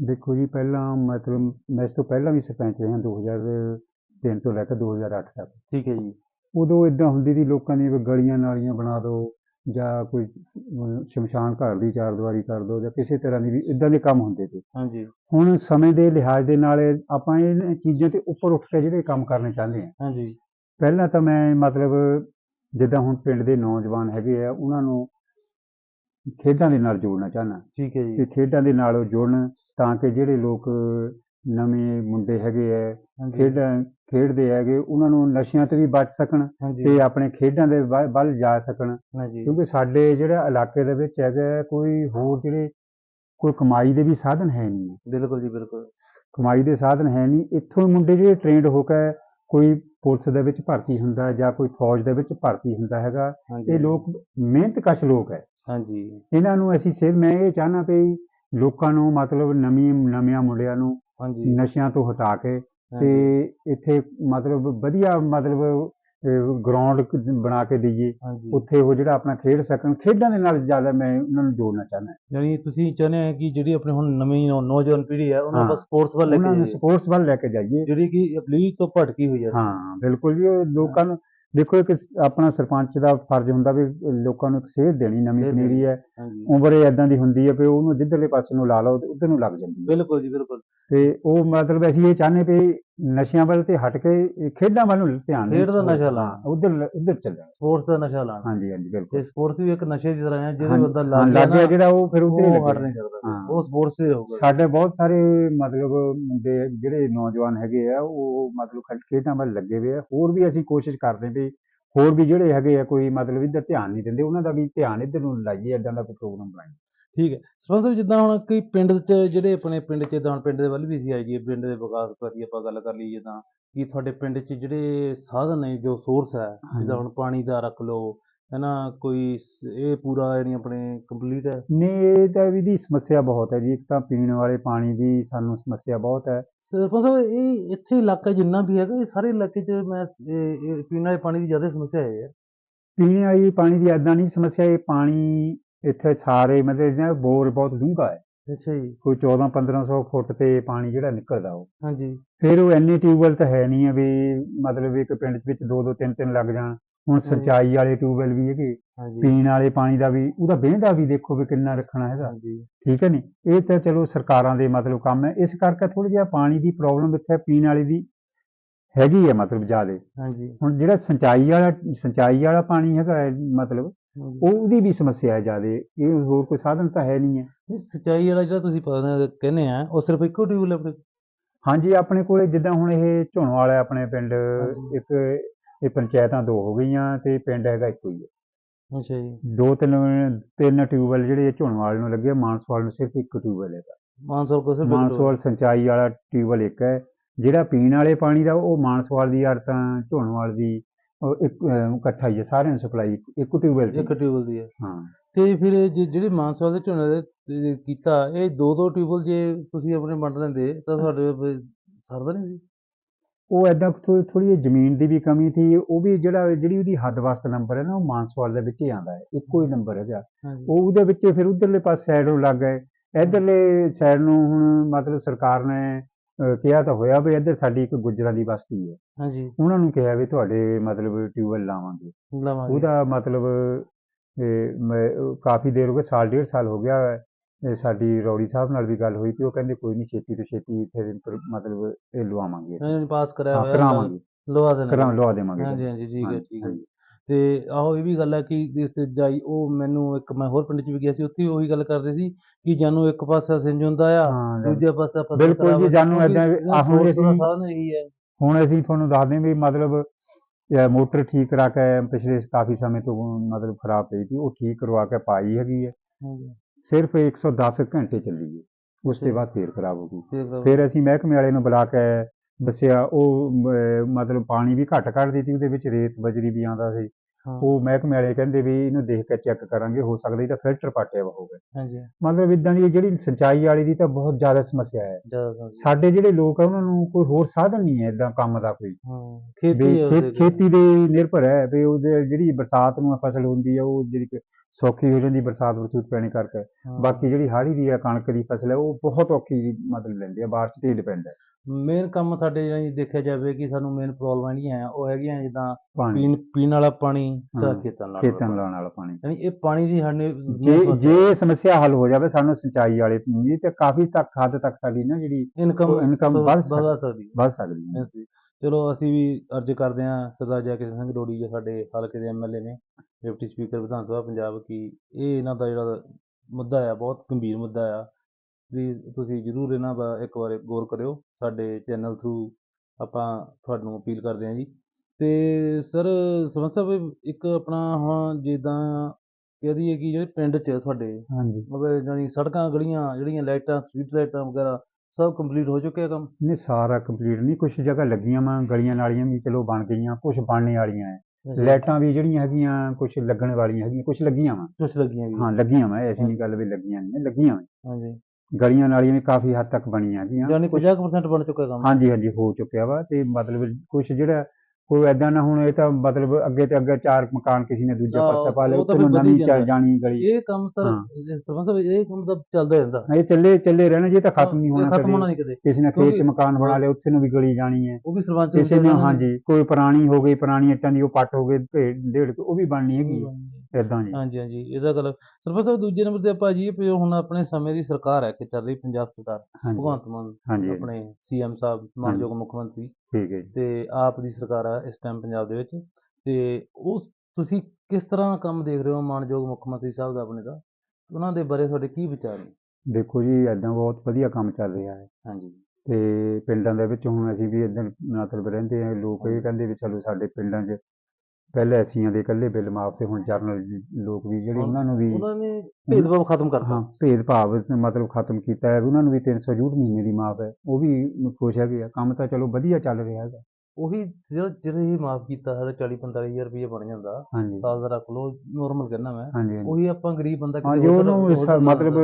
ਦੇਖੋ ਜੀ ਪਹਿਲਾਂ ਮਤਲਬ ਮੈਂ ਇਸ ਤੋਂ ਪਹਿਲਾਂ ਵੀ ਸਰਪੰਚ ਰਿਹਾ 2003 ਤੋਂ ਲੈ ਕੇ 2008 ਤੱਕ। ਠੀਕ ਹੈ ਜੀ। ਉਦੋਂ ਇਦਾਂ ਹੁੰਦੀ ਸੀ ਲੋਕਾਂ ਦੀਆਂ ਵੀ ਗਲੀਆਂ ਨਾਲੀਆਂ ਬਣਾ ਦਿਓ ਜਾਂ ਕੋਈ ਸ਼ਮਸ਼ਾਨ ਘਾਟ ਦੀ ਚਾਰ ਦੀਵਾਰੀ ਕਰ ਦਿਓ ਜਾਂ ਕਿਸੇ ਤਰ੍ਹਾਂ ਦੀ ਵੀ ਇਦਾਂ ਦੇ ਕੰਮ ਹੁੰਦੇ ਸੀ। ਹਾਂਜੀ। ਹੁਣ ਸਮੇਂ ਦੇ ਲਿਹਾਜ਼ ਦੇ ਨਾਲ ਆਪਾਂ ਇਹ ਚੀਜ਼ਾਂ ਤੇ ਉੱਪਰ ਉੱਠ ਕੇ ਜਿਹੜੇ ਕੰਮ ਕਰਨੇ ਚਾਹੁੰਦੇ ਹਾਂ। ਹਾਂਜੀ। ਪਹਿਲਾਂ ਤਾਂ ਮੈਂ ਮਤਲਬ ਜਿੱਦਾਂ ਹੁਣ ਪਿੰਡ ਦੇ ਨੌਜਵਾਨ ਹੈਗੇ ਆ ਉਹਨਾਂ ਨੂੰ ਖੇਡਾਂ ਦੇ ਨਾਲ ਜੋੜਨਾ ਚਾਹੁੰਦਾ। ਠੀਕ ਹੈ ਕਿ ਜੀ ਖੇਡਾਂ ਦੇ ਨਾਲ ਉਹ ਜੁੜਨ ਤਾਂ ਕਿ ਜਿਹੜੇ ਲੋਕ ਨਵੇਂ ਮੁੰਡੇ ਹੈਗੇ ਹਾਂਜੀ। ਖੇਡਾਂ ਖੇਡਦੇ ਹੈਗੇ ਉਹਨਾਂ ਨੂੰ ਨਸ਼ਿਆਂ ਤੋਂ ਵੀ ਬਚ ਸਕਣ ਤੇ ਆਪਣੇ ਖੇਡਾਂ ਦੇ ਵੱਲ ਜਾ ਸਕਣ। ਕਿਉਂਕਿ ਸਾਡੇ ਜਿਹੜਾ ਇਲਾਕੇ ਦੇ ਵਿੱਚ ਹੈਗਾ ਕੋਈ ਹੋਰ ਜਿਹੜੇ ਕੋਈ ਕਮਾਈ ਦੇ ਵੀ ਸਾਧਨ ਹੈ ਨਹੀਂ ਬਿਲਕੁਲ ਜੀ ਬਿਲਕੁਲ। ਕਮਾਈ ਦੇ ਸਾਧਨ ਹੈ ਨਹੀਂ ਇੱਥੋਂ ਮੁੰਡੇ ਜਿਹੜੇ ਟ੍ਰੇਨਡ ਹੋ ਕੇ ਕੋਈ ਪੁਲਿਸ ਦੇ ਵਿੱਚ ਭਰਤੀ ਹੁੰਦਾ ਜਾਂ ਕੋਈ ਫੌਜ ਦੇ ਵਿੱਚ ਭਰਤੀ ਹੁੰਦਾ ਹੈਗਾ। ਇਹ ਲੋਕ ਮਿਹਨਤਕਸ਼ ਲੋਕ ਹੈ ਹਾਂਜੀ। ਇਹਨਾਂ ਨੂੰ ਅਸੀਂ ਸਿਰ ਮੈਂ ਇਹ ਚਾਹਨਾ ਵੀ ਲੋਕਾਂ ਨੂੰ ਮਤਲਬ ਨਵੀਂ ਨਵਿਆਂ ਮੁੰਡਿਆਂ ਨੂੰ ਹਾਂਜੀ। ਨਸ਼ਿਆਂ ਤੋਂ ਹਟਾ ਕੇ ਤੇ ਇੱਥੇ ਮਤਲਬ ਵਧੀਆ ਮਤਲਬ ਗਰਾਊਂਡ ਬਣਾ ਕੇ ਦਈਏ। ਉੱਥੇ ਉਹ ਜਿਹੜਾ ਆਪਣਾ ਖੇਡ ਸਕਣ ਖੇਡਾਂ ਦੇ ਨਾਲ ਜ਼ਿਆਦਾ ਮੈਂ ਉਹਨਾਂ ਨੂੰ ਜੋੜਨਾ ਚਾਹੁੰਦਾ। ਯਾਨੀ ਤੁਸੀਂ ਚਾਹੁੰਦੇ ਆ ਕਿ ਜਿਹੜੀ ਆਪਣੇ ਹੁਣ ਨਵੀਂ ਨੌਜਵਾਨ ਪੀੜ੍ਹੀ ਹੈ ਉਹਨਾਂ ਨੂੰ। ਸਪੋਰਟਸ ਵੱਲ ਲੈ ਉਹਨਾਂ ਕੇ ਨੂੰ ਜਾਈਏ। ਸਪੋਰਟਸ ਵੱਲ ਲੈ ਕੇ ਜਾਈਏ। ਜਿਹੜੀ ਕਿ ਅਪਲੀਗ ਤੋਂ ਭਟਕੀ ਹੋਈ ਹੈ। ਹਾਂ ਬਿਲਕੁਲ ਜੀ ਲੋਕਾਂ ਨੂੰ ਦੇਖੋ ਇੱਕ ਆਪਣਾ ਸਰਪੰਚ ਦਾ ਫਰਜ਼ ਹੁੰਦਾ ਵੀ ਲੋਕਾਂ ਨੂੰ ਇੱਕ ਸੇਧ ਦੇਣੀ ਨਵੀਂ ਸੇਧ ਪਨੀਰੀ ਹੈ। ਹਾਂਜੀ। ਉਮਰ ਇਦਾਂ ਦੀ ਹੁੰਦੀ ਹੈ ਵੀ ਉਹਨੂੰ ਜਿੱਧਰਲੇ ਪਾਸੇ ਨੂੰ ਲਾ ਲਓ ਤੇ ਉਧਰ ਨੂੰ ਲੱਗ ਜਾਂਦੀ ਹੈ। ਬਿਲਕੁਲ ਜੀ ਬਿਲਕੁਲ। ਤੇ ਉਹ ਮਤਲਬ ਅਸੀਂ ਇਹ ਚਾਹੁੰਦੇ ਵੀ ਨਸ਼ਿਆਂ ਵੱਲ ਤੇ ਹਟ ਕੇ ਖੇਡਾਂ ਵੱਲ ਨੂੰ ਧਿਆਨ ਖੇਡ ਦਾ ਨਸ਼ਾ ਲਾਉਣਾ। ਉਧਰ ਉਧਰ ਚੱਲਣਾ ਸਪੋਰਟਸ ਦਾ ਨਸ਼ਾ ਲਾਣਾ ਹਾਂਜੀ ਹਾਂਜੀ ਬਿਲਕੁਲ। ਤੇ ਸਪੋਰਟਸ ਵੀ ਇੱਕ ਨਸ਼ੇ ਦੀ ਤਰ੍ਹਾਂ ਹੈ ਹਾਂਜੀ, ਬੰਦਾ ਲੱਗ ਗਿਆ ਜਿਹੜਾ ਉਹ ਫਿਰ ਉੱਧਰ ਹੀ ਹਟ। ਨਹੀਂ ਹਾਂ। ਉਹ ਸਪੋਰਟਸ ਤੇ ਹੋਊਗਾ ਸਾਡੇ ਬਹੁਤ ਸਾਰੇ ਮਤਲਬ ਮੁੰਡੇ ਜਿਹੜੇ ਨੌਜਵਾਨ ਹੈਗੇ ਆ ਉਹ ਮਤਲਬ ਖੇਡ- ਵੱਲ ਲੱਗੇ ਹੋਏ ਆ। ਹੋਰ ਵੀ ਅਸੀਂ ਕੋਸ਼ਿਸ਼ ਕਰਦੇ ਵੀ ਹੋਰ ਵੀ ਜਿਹੜੇ ਹੈਗੇ ਆ ਕੋਈ ਮਤਲਬ ਇੱਧਰ ਧਿਆਨ ਨਹੀਂ ਦਿੰਦੇ ਉਹਨਾਂ ਦਾ ਵੀ ਧਿਆਨ ਇੱਧਰ ਨੂੰ ਲਾਈਏ ਏਦਾਂ ਦਾ ਕੋਈ ਪ੍ਰੋਗਰਾਮ ਬਣਾਈਏ। ਠੀਕ ਹੈ। ਸਰਪੰਚ ਸਾਹਿਬ ਜਿੱਦਾਂ ਹੁਣ ਕਈ ਪਿੰਡ 'ਚ ਜਿਹੜੇ ਆਪਣੇ ਪਿੰਡ 'ਚ ਹੁਣ ਪਿੰਡ ਦੇ ਵੱਲ ਵੀ ਸੀ ਆਈ ਜੀ ਪਿੰਡ ਦੇ ਵਿਕਾਸ ਪ੍ਰਤੀ ਆਪਾਂ ਗੱਲ ਕਰ ਲਈਏ ਤਾਂ ਕਿ ਤੁਹਾਡੇ ਪਿੰਡ 'ਚ ਜਿਹੜੇ ਸਾਧਨ ਨੇ ਜੋ ਸੋਰਸ ਹੈ ਜਿੱਦਾਂ। ਹੁਣ ਪਾਣੀ ਦਾ ਰੱਖ ਲਓ ਹੈ ਨਾ ਕੋਈ ਇਹ ਪੂਰਾ ਯਾਨੀ ਆਪਣੇ ਕੰਪਲੀਟ ਹੈ? ਨਹੀਂ ਇਹ ਤਾਂ ਇਹਦੀ ਸਮੱਸਿਆ ਬਹੁਤ ਹੈ ਜੀ। ਇੱਕ ਤਾਂ ਪੀਣ ਵਾਲੇ ਪਾਣੀ ਦੀ ਸਾਨੂੰ ਸਮੱਸਿਆ ਬਹੁਤ ਹੈ। ਸਰਪੰਚ ਸਾਹਿਬ ਇਹ ਇੱਥੇ ਇਲਾਕਾ ਜਿੰਨਾ ਵੀ ਹੈਗਾ ਇਹ ਸਾਰੇ ਇਲਾਕੇ 'ਚ ਮੈਂ ਪੀਣ ਵਾਲੇ ਪਾਣੀ ਦੀ ਜ਼ਿਆਦਾ ਸਮੱਸਿਆ ਹੈ। ਯਾਰ ਪੀਣ ਵਾਲੀ ਪਾਣੀ ਦੀ ਏਦਾਂ ਨਹੀਂ ਸਮੱਸਿਆ ਇਹ ਪਾਣੀ ਇੱਥੇ ਸਾਰੇ ਮਤਲਬ ਜਿਹੜਾ ਬੋਰ ਬਹੁਤ ਡੂੰਘਾ ਹੈ। ਅੱਛਾ ਜੀ। ਕੋਈ 14 1500 ਫੁੱਟ ਤੇ ਪਾਣੀ ਜਿਹੜਾ ਨਿਕਲਦਾ ਉਹ। ਹਾਂਜੀ। ਫਿਰ ਉਹ ਐਨੇ ਟਿਊਬਵੈਲ ਤਾਂ ਹੈ ਨਹੀਂ ਆ ਵੀ ਮਤਲਬ ਇੱਕ ਪਿੰਡ ਵਿੱਚ ਦੋ ਦੋ ਤਿੰਨ ਤਿੰਨ ਲੱਗ ਜਾਣ। ਹੁਣ ਸਿੰਚਾਈ ਵਾਲੇ ਟਿਊਬਵੈਲ ਵੀ ਹੈਗੇ ਪੀਣ ਵਾਲੇ ਪਾਣੀ ਦਾ ਵੀ ਉਹਦਾ ਵਹਿੰਦਾ ਵੀ ਦੇਖੋ ਵੀ ਕਿੰਨਾ ਰੱਖਣਾ ਹੈਗਾ। ਠੀਕ ਹੈ ਨਹੀਂ ਇਹ ਤਾਂ ਚਲੋ ਸਰਕਾਰਾਂ ਦੇ ਮਤਲਬ ਕੰਮ ਹੈ। ਇਸ ਕਰਕੇ ਥੋੜਾ ਜਿਹਾ ਪਾਣੀ ਦੀ ਪ੍ਰੋਬਲਮ ਇੱਥੇ ਪੀਣ ਵਾਲੇ ਦੀ ਹੈਗੀ ਹੈ ਮਤਲਬ ਜ਼ਿਆਦੇ। ਹਾਂਜੀ। ਹੁਣ ਜਿਹੜਾ ਸਿੰਚਾਈ ਵਾਲਾ ਸਿੰਚਾਈ ਵਾਲਾ ਪਾਣੀ ਹੈਗਾ ਮਤਲਬ ਉਹਦੀ ਵੀ ਸਮੱਸਿਆ ਹੈ ਜ਼ਿਆਦੇ। ਇਹ ਹੋਰ ਕੋਈ ਸਾਧਨ ਤਾਂ ਹੈ ਨਹੀਂ ਹੈ। ਇਹ ਸਿੰਚਾਈ ਵਾਲਾ ਜਿਹੜਾ ਤੁਸੀਂ ਪਤਾ ਕਹਿੰਦੇ ਆ ਉਹ ਸਿਰਫ ਇੱਕੋ ਟਿਊਬਲ ਆਪਣੇ। ਹਾਂਜੀ ਆਪਣੇ ਕੋਲੇ ਜਿੱਦਾਂ ਹੁਣ ਇਹ ਝੋਣ ਵਾਲਾ ਆਪਣੇ ਪਿੰਡ। ਇੱਕ ਇਹ ਪੰਚਾਇਤਾਂ ਦੋ ਹੋ ਗਈਆਂ ਤੇ ਪਿੰਡ ਹੈਗਾ ਇੱਕੋ ਹੀ ਹੈ। ਅੱਛਾ ਜੀ। ਦੋ ਤਿੰਨ ਤਿੰਨ ਟਿਊਬਵੈਲ ਜਿਹੜੇ ਇਹ ਝੋਣ ਵਾਲੇ ਨੂੰ ਲੱਗੇ ਮਾਨਸਵਾਲ ਨੂੰ ਸਿਰਫ ਇੱਕ ਟਿਊਬਵੈਲ ਹੈਗਾ ਮਾਨਸੌਰ ਕੋ ਸਿਰਫ ਮਾਨਸਵਾਲ ਸਿੰਚਾਈ ਵਾਲਾ ਟਿਊਬਵੈਲ ਇੱਕ ਹੈ। ਜਿਹੜਾ ਪੀਣ ਵਾਲੇ ਪਾਣੀ ਦਾ ਉਹ ਮਾਨਸਵਾਲ ਦੀ ਯਾਰ ਤਾਂ ਝੋਣਵਾਲ ਦੀ ਉਹ ਇੱਕ ਅਹ, ਇਕੱਠਾ ਹੀ ਹੈ ਸਾਰਿਆਂ ਨੂੰ ਸਪਲਾਈ ਇੱਕ ਟਿਊਬਵੈਲ ਇੱਕ ਟਿਊਬਲ ਦੀ ਹੈ। ਹਾਂ। ਤੇ ਫਿਰ ਇਹ ਜਿ- ਜਿਹੜੇ ਮਾਨਸੌਰ ਦੇ ਝੋਨੇ ਦੇ ਤੇ ਕੀਤਾ ਇਹ ਦੋ ਦੋ ਟਿਊਬਲ ਜੇ ਤੁਸੀਂ ਆਪਣੇ ਵੰਡ ਲੈਂਦੇ ਤਾਂ ਤੁਹਾਡੇ ਵੀ ਸਰਦਾ ਨਹੀਂ ਸੀ? ਉਹ ਐਦਾਂ ਥੋੜੀ ਥੋੜੀ ਜਿਹੀ ਜ਼ਮੀਨ ਦੀ ਵੀ ਕਮੀ ਸੀ ਉਹ ਵੀ ਜਿਹੜਾ ਜਿਹੜੀ ਉਹਦੀ ਹੱਦ ਵਾਸਤ ਨੰਬਰ ਹੈ ਨਾ ਉਹ ਮਾਨਸਵਾਲ ਦੇ ਵਿੱਚ ਹੀ ਆਉਂਦਾ ਹੈ। ਇੱਕੋ ਹੀ ਨੰਬਰ ਹੈਗਾ। ਉਹ ਉਹਦੇ ਵਿੱਚ ਫਿਰ ਉਧਰਲੇ ਪਾਸੇ ਸਾਈਡ ਨੂੰ ਲੱਗ ਗਏ। ਇਧਰਲੇ ਸਾਈਡ ਨੂੰ ਹੁਣ ਮਤਲਬ ਸਰਕਾਰ ਨੇ ਅਹ, ਕਿਹਾ ਤਾਂ ਹੋਇਆ ਵੀ ਇੱਧਰ ਸਾਡੀ ਇੱਕ ਗੁੱਜਰਾਂ ਦੀ ਬਸਤੀ ਹੈ। ਹਾਂਜੀ। ਉਹਨਾਂ ਨੂੰ ਕਿਹਾ ਵੀ ਤੁਹਾਡੇ ਮਤਲਬ ਟਿਊਬਵੈਲ ਲਾਵਾਂਗੇ। ਲਵਾਂਗੇ। ਉਹਦਾ ਮਤਲਬ ਇਹ, ਮੈਂ- ਉਹ ਕਾਫੀ ਦੇਰ ਹੋ ਗਈ ਸਾਲ ਡੇਢ ਸਾਲ ਹੋ ਗਿਆ ਹੈ ਇਹ ਸਾਡੀ ਰੌੜੀ ਸਾਹਿਬ ਨਾਲ ਵੀ ਗੱਲ ਹੋਈ ਤੇ ਉਹ ਕਹਿੰਦੇ ਕੋਈ ਨਹੀਂ ਛੇਤੀ ਤੋਂ ਛੇਤੀ ਫਿਰ ਮਤਲਬ ਇਹ ਲਵਾਵਾਂਗੇ। ਅਸੀਂ ਇਹਨਾਂ ਨੇ ਪਾਸ ਕਰਿਆ ਹਾਂ ਹੋਇਆ ਕਰਾਵਾਂਗੇ। ਲਵਾ ਦੇਣਾ। ਕਰਾ ਲਵਾ ਦੇਵਾਂਗੇ। ਹਾਂਜੀ ਹਾਂਜੀ ਠੀਕ ਹੈ ਹਾਂਜੀ, ਠੀਕ ਹੈ। ਹਾਂਜੀ। ਤੇ ਆਹੋ ਇਹ ਵੀ ਗੱਲ ਹੈ ਕਿ ਇਸ ਜਾਈ ਉਹ ਮੈਨੂੰ ਇੱਕ ਮੈਂ ਹੋਰ ਪਿੰਡ ਚ ਵੀ ਗਿਆ ਸੀ ਉੱਥੇ ਵੀ ਉਹੀ ਗੱਲ ਕਰਦੇ ਸੀ ਕਿ ਜਾਨੂੰ ਇੱਕ ਪਾਸਾ ਸਿੰਜ ਹੁੰਦਾ ਆ ਹਾਂ ਦੂਜੇ ਪਾਸਾ ਫਸਲ ਬਿਲਕੁਲ ਖਰਾਬ ਜੀ, ਹੈ। ਜਾਨੂੰ ਕਿਉਂਕਿ ਏਦਾਂ- ਇਹਦਾ ਆਹ ਹੁਣ source ਦਾ ਅਸੀਂ- ਸਾਧਨ ਇਹੀ ਹੈ ਹੁਣ ਅਸੀਂ ਤੁਹਾਨੂੰ ਦੱਸਦੇ ਵੀ ਮਤਲਬ ਇਹ ਮੋਟਰ ਠੀਕ ਕਰਾ ਕੇ ਪਿਛਲੇ ਕਾਫੀ ਸਮੇਂ ਤੋਂ ਮਤਲਬ ਖਰਾਬ ਪਈ ਸੀ ਉਹ ਠੀਕ ਕਰਵਾ ਕੇ ਪਾਈ ਹੈਗੀ ਹੈ ਹਾਂਜੀ ਸਿਰਫ 110 ਘੰਟੇ ਚੱਲੀ ਹੈ ਉਸ ਤੋਂ। ਬਾਅਦ ਫੇਰ ਖਰਾਬ ਹੋ ਗਈ ਫਿਰ ਤਾਂ- ਫਿਰ ਅਸੀਂ ਮਹਿਕਮੇ ਵਾਲੇ ਨੂੰ ਬੁਲਾ ਕੇ ਦੱਸਿਆ ਉਹ ਮਤਲਬ ਪਾਣੀ ਵੀ ਘੱਟ ਕੱਢਦੀ ਸੀ ਉਹਦੇ ਵਿੱਚ ਰੇਤ ਬਜਰੀ ਵੀ ਆਉਂਦਾ ਸੀ। ਉਹ ਮਹਿਕਮੇ ਵਾਲੇ ਕਹਿੰਦੇ ਵੀ ਇਹਨੂੰ ਦੇਖ ਕੇ ਚੈੱਕ ਕਰਾਂਗੇ ਹੋ ਸਕਦਾ ਇਹਦਾ ਫਿਲਟਰ ਪਾਟਿਆ ਵਾ ਹੋਵੇ। ਹਾਂਜੀ। ਮਤਲਬ ਇਦਾਂ ਦੀ ਜਿਹੜੀ ਸਿੰਚਾਈ ਵਾਲੀ ਦੀ ਤਾਂ ਬਹੁਤ ਜ਼ਿਆਦਾ ਸਮੱਸਿਆ ਹੈ। ਸਾਡੇ ਜਿਹੜੇ ਲੋਕ ਆ ਉਹਨਾਂ ਨੂੰ ਕੋਈ ਹੋਰ ਸਾਧਨ ਨਹੀਂ ਹੈ ਇਦਾਂ ਕੰਮ ਦਾ ਕੋਈ। ਖੇਤੀ ਖੇਤੀ ਦੇ ਨਿਰਭਰ ਹੈ ਵੀ ਉਹਦੇ ਜਿਹੜੀ ਬਰਸਾਤ ਨੂੰ ਫਸਲ ਹੁੰਦੀ ਹੈ ਉਹ ਜਿਹੜੀ ਸੌਖੀ ਹੋ ਜਾਂਦੀ ਬਰਸਾਤ ਬਰਸੂਤ ਪੈਣੇ ਕਰਕੇ। ਬਾਕੀ ਜਿਹੜੀ ਹਾੜੀ ਦੀ ਹੈ ਕਣਕ ਦੀ ਫਸਲ ਹੈ ਉਹ ਬਹੁਤ ਔਖੀ ਮਤਲਬ ਲੈਂਦੀ ਹੈ ਬਾਰਿਸ਼ ਤੇ ਡਿਪੈਂਡ ਹੈ ਮੇਨ ਕੰਮ ਸਾਡੇ ਜਿਹੜੀ ਦੇਖਿਆ ਜਾਵੇ ਕਿ ਸਾਨੂੰ ਮੇਨ ਪ੍ਰੋਬਲਮਾਂ ਜਿਹੜੀਆਂ ਆ ਉਹ ਹੈਗੀਆਂ ਜਿੱਦਾਂ ਪਾਣੀ। ਪੀਣ ਵਾਲਾ ਪਾਣੀ ਤੇ ਖੇਤਾਂ ਨਾਲ ਖੇਤਾਂ ਲਾਉਣ ਵਾਲਾ ਪਾਣੀ। ਯਾਨੀ ਇਹ ਪਾਣੀ ਦੀ ਸਾਡੇ ਜੇ ਜੇ ਸਮੱਸਿਆ ਹੱਲ ਹੋ ਜਾਵੇ ਸਾਨੂੰ ਸਿੰਚਾਈ ਵਾਲੇ ਦੀ ਤੇ ਕਾਫੀ ਤੱਕ ਹੱਦ ਤੱਕ ਸਾਡੀ ਨਾ ਜਿਹੜੀ ਇਨਕਮ income ਵੱਧ ਸਕਦੀ- ਵੱਧ ਸਕਦੀ ਹੈ। ਚਲੋ ਅਸੀਂ ਵੀ ਅਰਜ਼ ਕਰਦੇ ਹਾਂ ਸਰਦਾਰ ਜੈ ਕਿਸ਼ਨ ਸਿੰਘ ਰੋੜੀ ਜੋ ਸਾਡੇ ਹਲਕੇ ਦੇ ਐਮਐਲਏ ਨੇ ਡਿਪਟੀ ਸਪੀਕਰ ਵਿਧਾਨ ਸਭਾ ਪੰਜਾਬ ਕਿ ਇਹ ਇਹਨਾਂ ਦਾ ਜਿਹੜਾ ਮੁੱਦਾ ਆ ਬਹੁਤ ਗੰਭੀਰ ਮੁੱਦਾ ਆ। ਪਲੀਜ਼ ਤੁਸੀਂ ਜ਼ਰੂਰ ਇਹਨਾਂ ਦਾ ਇੱਕ ਵਾਰ ਗੌਰ ਕਰਿਓ ਸਾਡੇ ਚੈਨਲ ਥਰੂ ਆਪਾਂ ਤੁਹਾਨੂੰ ਅਪੀਲ ਕਰਦੇ ਹਾਂ ਜੀ। ਤੇ ਸਰ ਸਰਪੰਚ ਸਾਹਿਬ ਇੱਕ ਆਪਣਾ ਹੁਣ ਜਿੱਦਾਂ ਕਹਿ ਦਈਏ ਕਿ ਜਿਹੜੇ ਪਿੰਡ 'ਚ ਤੁਹਾਡੇ ਹਾਂਜੀ। ਮਤਲਬ ਜਾਣੀ ਸੜਕਾਂ ਗਲੀਆਂ ਜਿਹੜੀਆਂ ਲਾਈਟਾਂ ਸਟਰੀਟ ਲਾਈਟਾਂ ਵਗੈਰਾ ਸਭ ਕੰਪਲੀਟ ਹੋ ਚੁੱਕਿਆ ਕੰਮ? ਨਹੀਂ ਸਾਰਾ ਕੰਪਲੀਟ ਨਹੀਂ। ਕੁਝ ਜਗ੍ਹਾ ਲੱਗੀਆਂ ਵਾ ਗਲੀਆਂ ਨਾਲੀਆਂ ਵੀ ਚਲੋ ਬਣ ਗਈਆਂ ਕੁਝ ਬਣਨੇ ਵਾਲੀਆਂ ਹੈ ਲਾਈਟਾਂ ਵੀ ਜਿਹੜੀਆਂ ਹੈਗੀਆਂ ਕੁਝ ਲੱਗਣ ਵਾਲੀਆਂ ਹੈਗੀਆਂ ਕੁਝ ਲੱਗੀਆਂ ਵਾ। ਕੁਛ ਲੱਗੀਆਂ ਵੀ। ਹਾਂ ਲੱਗੀਆਂ ਵਾ ਐਸੀ ਨਹੀਂ ਗੱਲ ਵੀ ਲੱਗੀਆਂ ਨਹੀਂ ਲੱਗੀਆਂ ਵਾ। ਹਾਂਜੀ। ਗਲੀਆਂ ਨਾਲੀਆਂ ਵੀ ਕਾਫੀ ਹੱਦ ਤੱਕ ਬਣੀਆਂ ਹੈਗੀਆਂ। ਯਾਨੀ 50% ਬਣ ਚੁੱਕਾ ਕੰਮ? ਹਾਂਜੀ ਹਾਂਜੀ ਹੋ ਚੁੱਕਿਆ ਵਾ ਤੇ ਮਤਲਬ ਕੁਝ ਜਿਹੜਾ ਕੋਈ ਐਦਾਂ ਨਾ ਹੁਣ ਇਹ ਤਾਂ ਮਤਲਬ ਅੱਗੇ ਤੇ ਅੱਗੇ ਚਾਰ ਮਕਾਨ ਕਿਸੇ ਨੇ ਦੂਜੇ ਆਹੋ, ਪਾਸੇ ਪਾ ਲਏ ਉਹ ਤਾਂ ਉੱਥੇ ਨੂੰ ਫਿਰ ਵਧੀ ਨਵੀਂ ਚੱਲ ਜਾਂਦਾ। ਜਾਣੀ ਗਲੀ। ਇਹ ਕੰਮ ਸਰ। ਸਰਪੰਚ ਸਾਹਿਬ ਇਹ ਕੰਮ ਤਾਂ ਚੱਲਦਾ ਰਹਿੰਦਾ। ਇਹ ਚੱਲੇ ਚੱਲੇ ਰਹਿਣਾ ਜੇ ਤਾਂ ਖਤਮ ਨਹੀਂ ਹੋਣਾ ਖਤਮ ਹੋਣਾ ਕਦੇ ਨਹੀਂ ਕਦੇ ਕਿਸੇ ਨੇ ਖੇਤ ਚ ਕਿਉਂਕਿ- ਮਕਾਨ ਬਣਾ ਲਿਆ ਉੱਥੇ ਨੂੰ ਵੀ ਗਲੀ ਜਾਣੀ ਹੈ। ਉਹ ਵੀ ਸਰਪੰਚ ਕਿਸੇ ਨੇ ਹਾਂਜੀ ਕੋਈ ਪੁਰਾਣੀ ਹੋ ਗਈ ਪੁਰਾਣੀ ਇੱਟਾਂ ਦੀ ਉਹ ਪੱਟ ਹੋ ਗਏ ਭੇਡ ਡੇਢ ਕੁ, ਉਹ ਵੀ ਬਣਨੀ ਹੈਗੀ ਇਦਾਂ ਜੀ। ਹਾਂਜੀ ਹਾਂਜੀ ਇਹਦਾ ਗੱਲ ਸਰਪੰਚ ਸਾਹਿਬ ਦੂਜੇ ਨੰਬਰ ਤੇ ਆਪਾਂ ਜੀ ਵੀ ਹੁਣ ਆਪਣੇ ਸਮੇਂ ਦੀ ਸਰਕਾਰ ਹੈ ਕਿ ਚੱਲ ਰਹੀ ਪੰਜਾਬ ਸਰਕਾਰ ਹਾਂਜੀ। ਭਗਵੰਤ ਮਾਨ ਹਾਂਜੀ ਹਾਂਜੀ, ਆਪਣੇ ਸੀਐਮ ਸਾਹਿਬ ਮਾਨਯੋਗ ਮੁੱਖ ਮੰਤਰੀ। ਠੀਕ ਹੈ ਜੀ। ਤੇ ਆਪ ਦੀ ਸਰਕਾਰ ਆ ਇਸ ਟਾਈਮ ਪੰਜਾਬ ਦੇ ਵਿੱਚ। ਤੇ ਉਸ ਤੁਸੀਂ ਕਿਸ ਤਰ੍ਹਾਂ ਕੰਮ ਦੇਖ ਰਹੇ ਹੋ ਮਾਨਯੋਗ ਮੁੱਖ ਮੰਤਰੀ ਸਾਹਿਬ ਦਾ ਆਪਣੇ ਦਾ? ਉਹਨਾਂ ਦੇ ਬਾਰੇ ਤੁਹਾਡੇ ਕੀ ਵਿਚਾਰ ਨੇ? ਦੇਖੋ ਜੀ ਐਦਾਂ ਬਹੁਤ ਵਧੀਆ ਕੰਮ ਚੱਲ ਰਿਹਾ ਹੈ। ਹਾਂਜੀ। ਤੇ ਪਿੰਡਾਂ ਦੇ ਵਿੱਚ ਹੁਣ ਅਸੀਂ ਵੀ ਇੱਦਾਂ ਮਤਲਬ ਰਹਿੰਦੇ ਆ ਲੋਕ ਇਹ ਕਹਿੰਦੇ ਵੀ ਚਲੋ ਸਾਡੇ ਪਿੰਡਾਂ 'ਚ ਪਹਿਲੇ ਐਸੀਆਂ ਦੇ ਇਕੱਲੇ ਬਿੱਲ ਮਾਫ ਤੇ ਹੁਣ ਜਰਨਲ ਲੋਕ ਵੀ ਜਿਹੜੇ ਉਹਨਾਂ ਨੂੰ ਵੀ ਉਹਨਾਂ ਨੇ ਭੇਦਭਾਵ ਖਤਮ ਕਰਤਾ। ਹਾਂ ਭੇਦਭਾਵ ਮਤਲਬ ਖਤਮ ਕੀਤਾ ਹੈ ਉਹਨਾਂ ਨੂੰ ਵੀ 300 ਯੂਨਿਟ ਮਹੀਨੇ ਦੀ ਮਾਫ ਹੈ ਉਹ ਵੀ ਖੁਸ਼ ਹੈਗੇ ਆ। ਕੰਮ ਤਾਂ ਚਲੋ ਵਧੀਆ ਚੱਲ ਰਿਹਾ ਹੈਗਾ। ਉਹੀ ਜਿਹੜਾ ਹੀ ਮਾਫ ਕੀਤਾ ਸਾਡਾ 40 45000 ਰੁਪਏ ਬਣ ਜਾਂਦਾ ਸਾਲ ਦਾ ਰੱਖ ਲਓ ਨਾਰਮਲ ਕਹਿਣਾ ਮੈਂ। ਉਹੀ ਆਪਾਂ ਗਰੀਬ ਬੰਦਾ ਹਾਂ ਕਿਤੇ ਉਹਨੂੰ ਮਤਲਬ।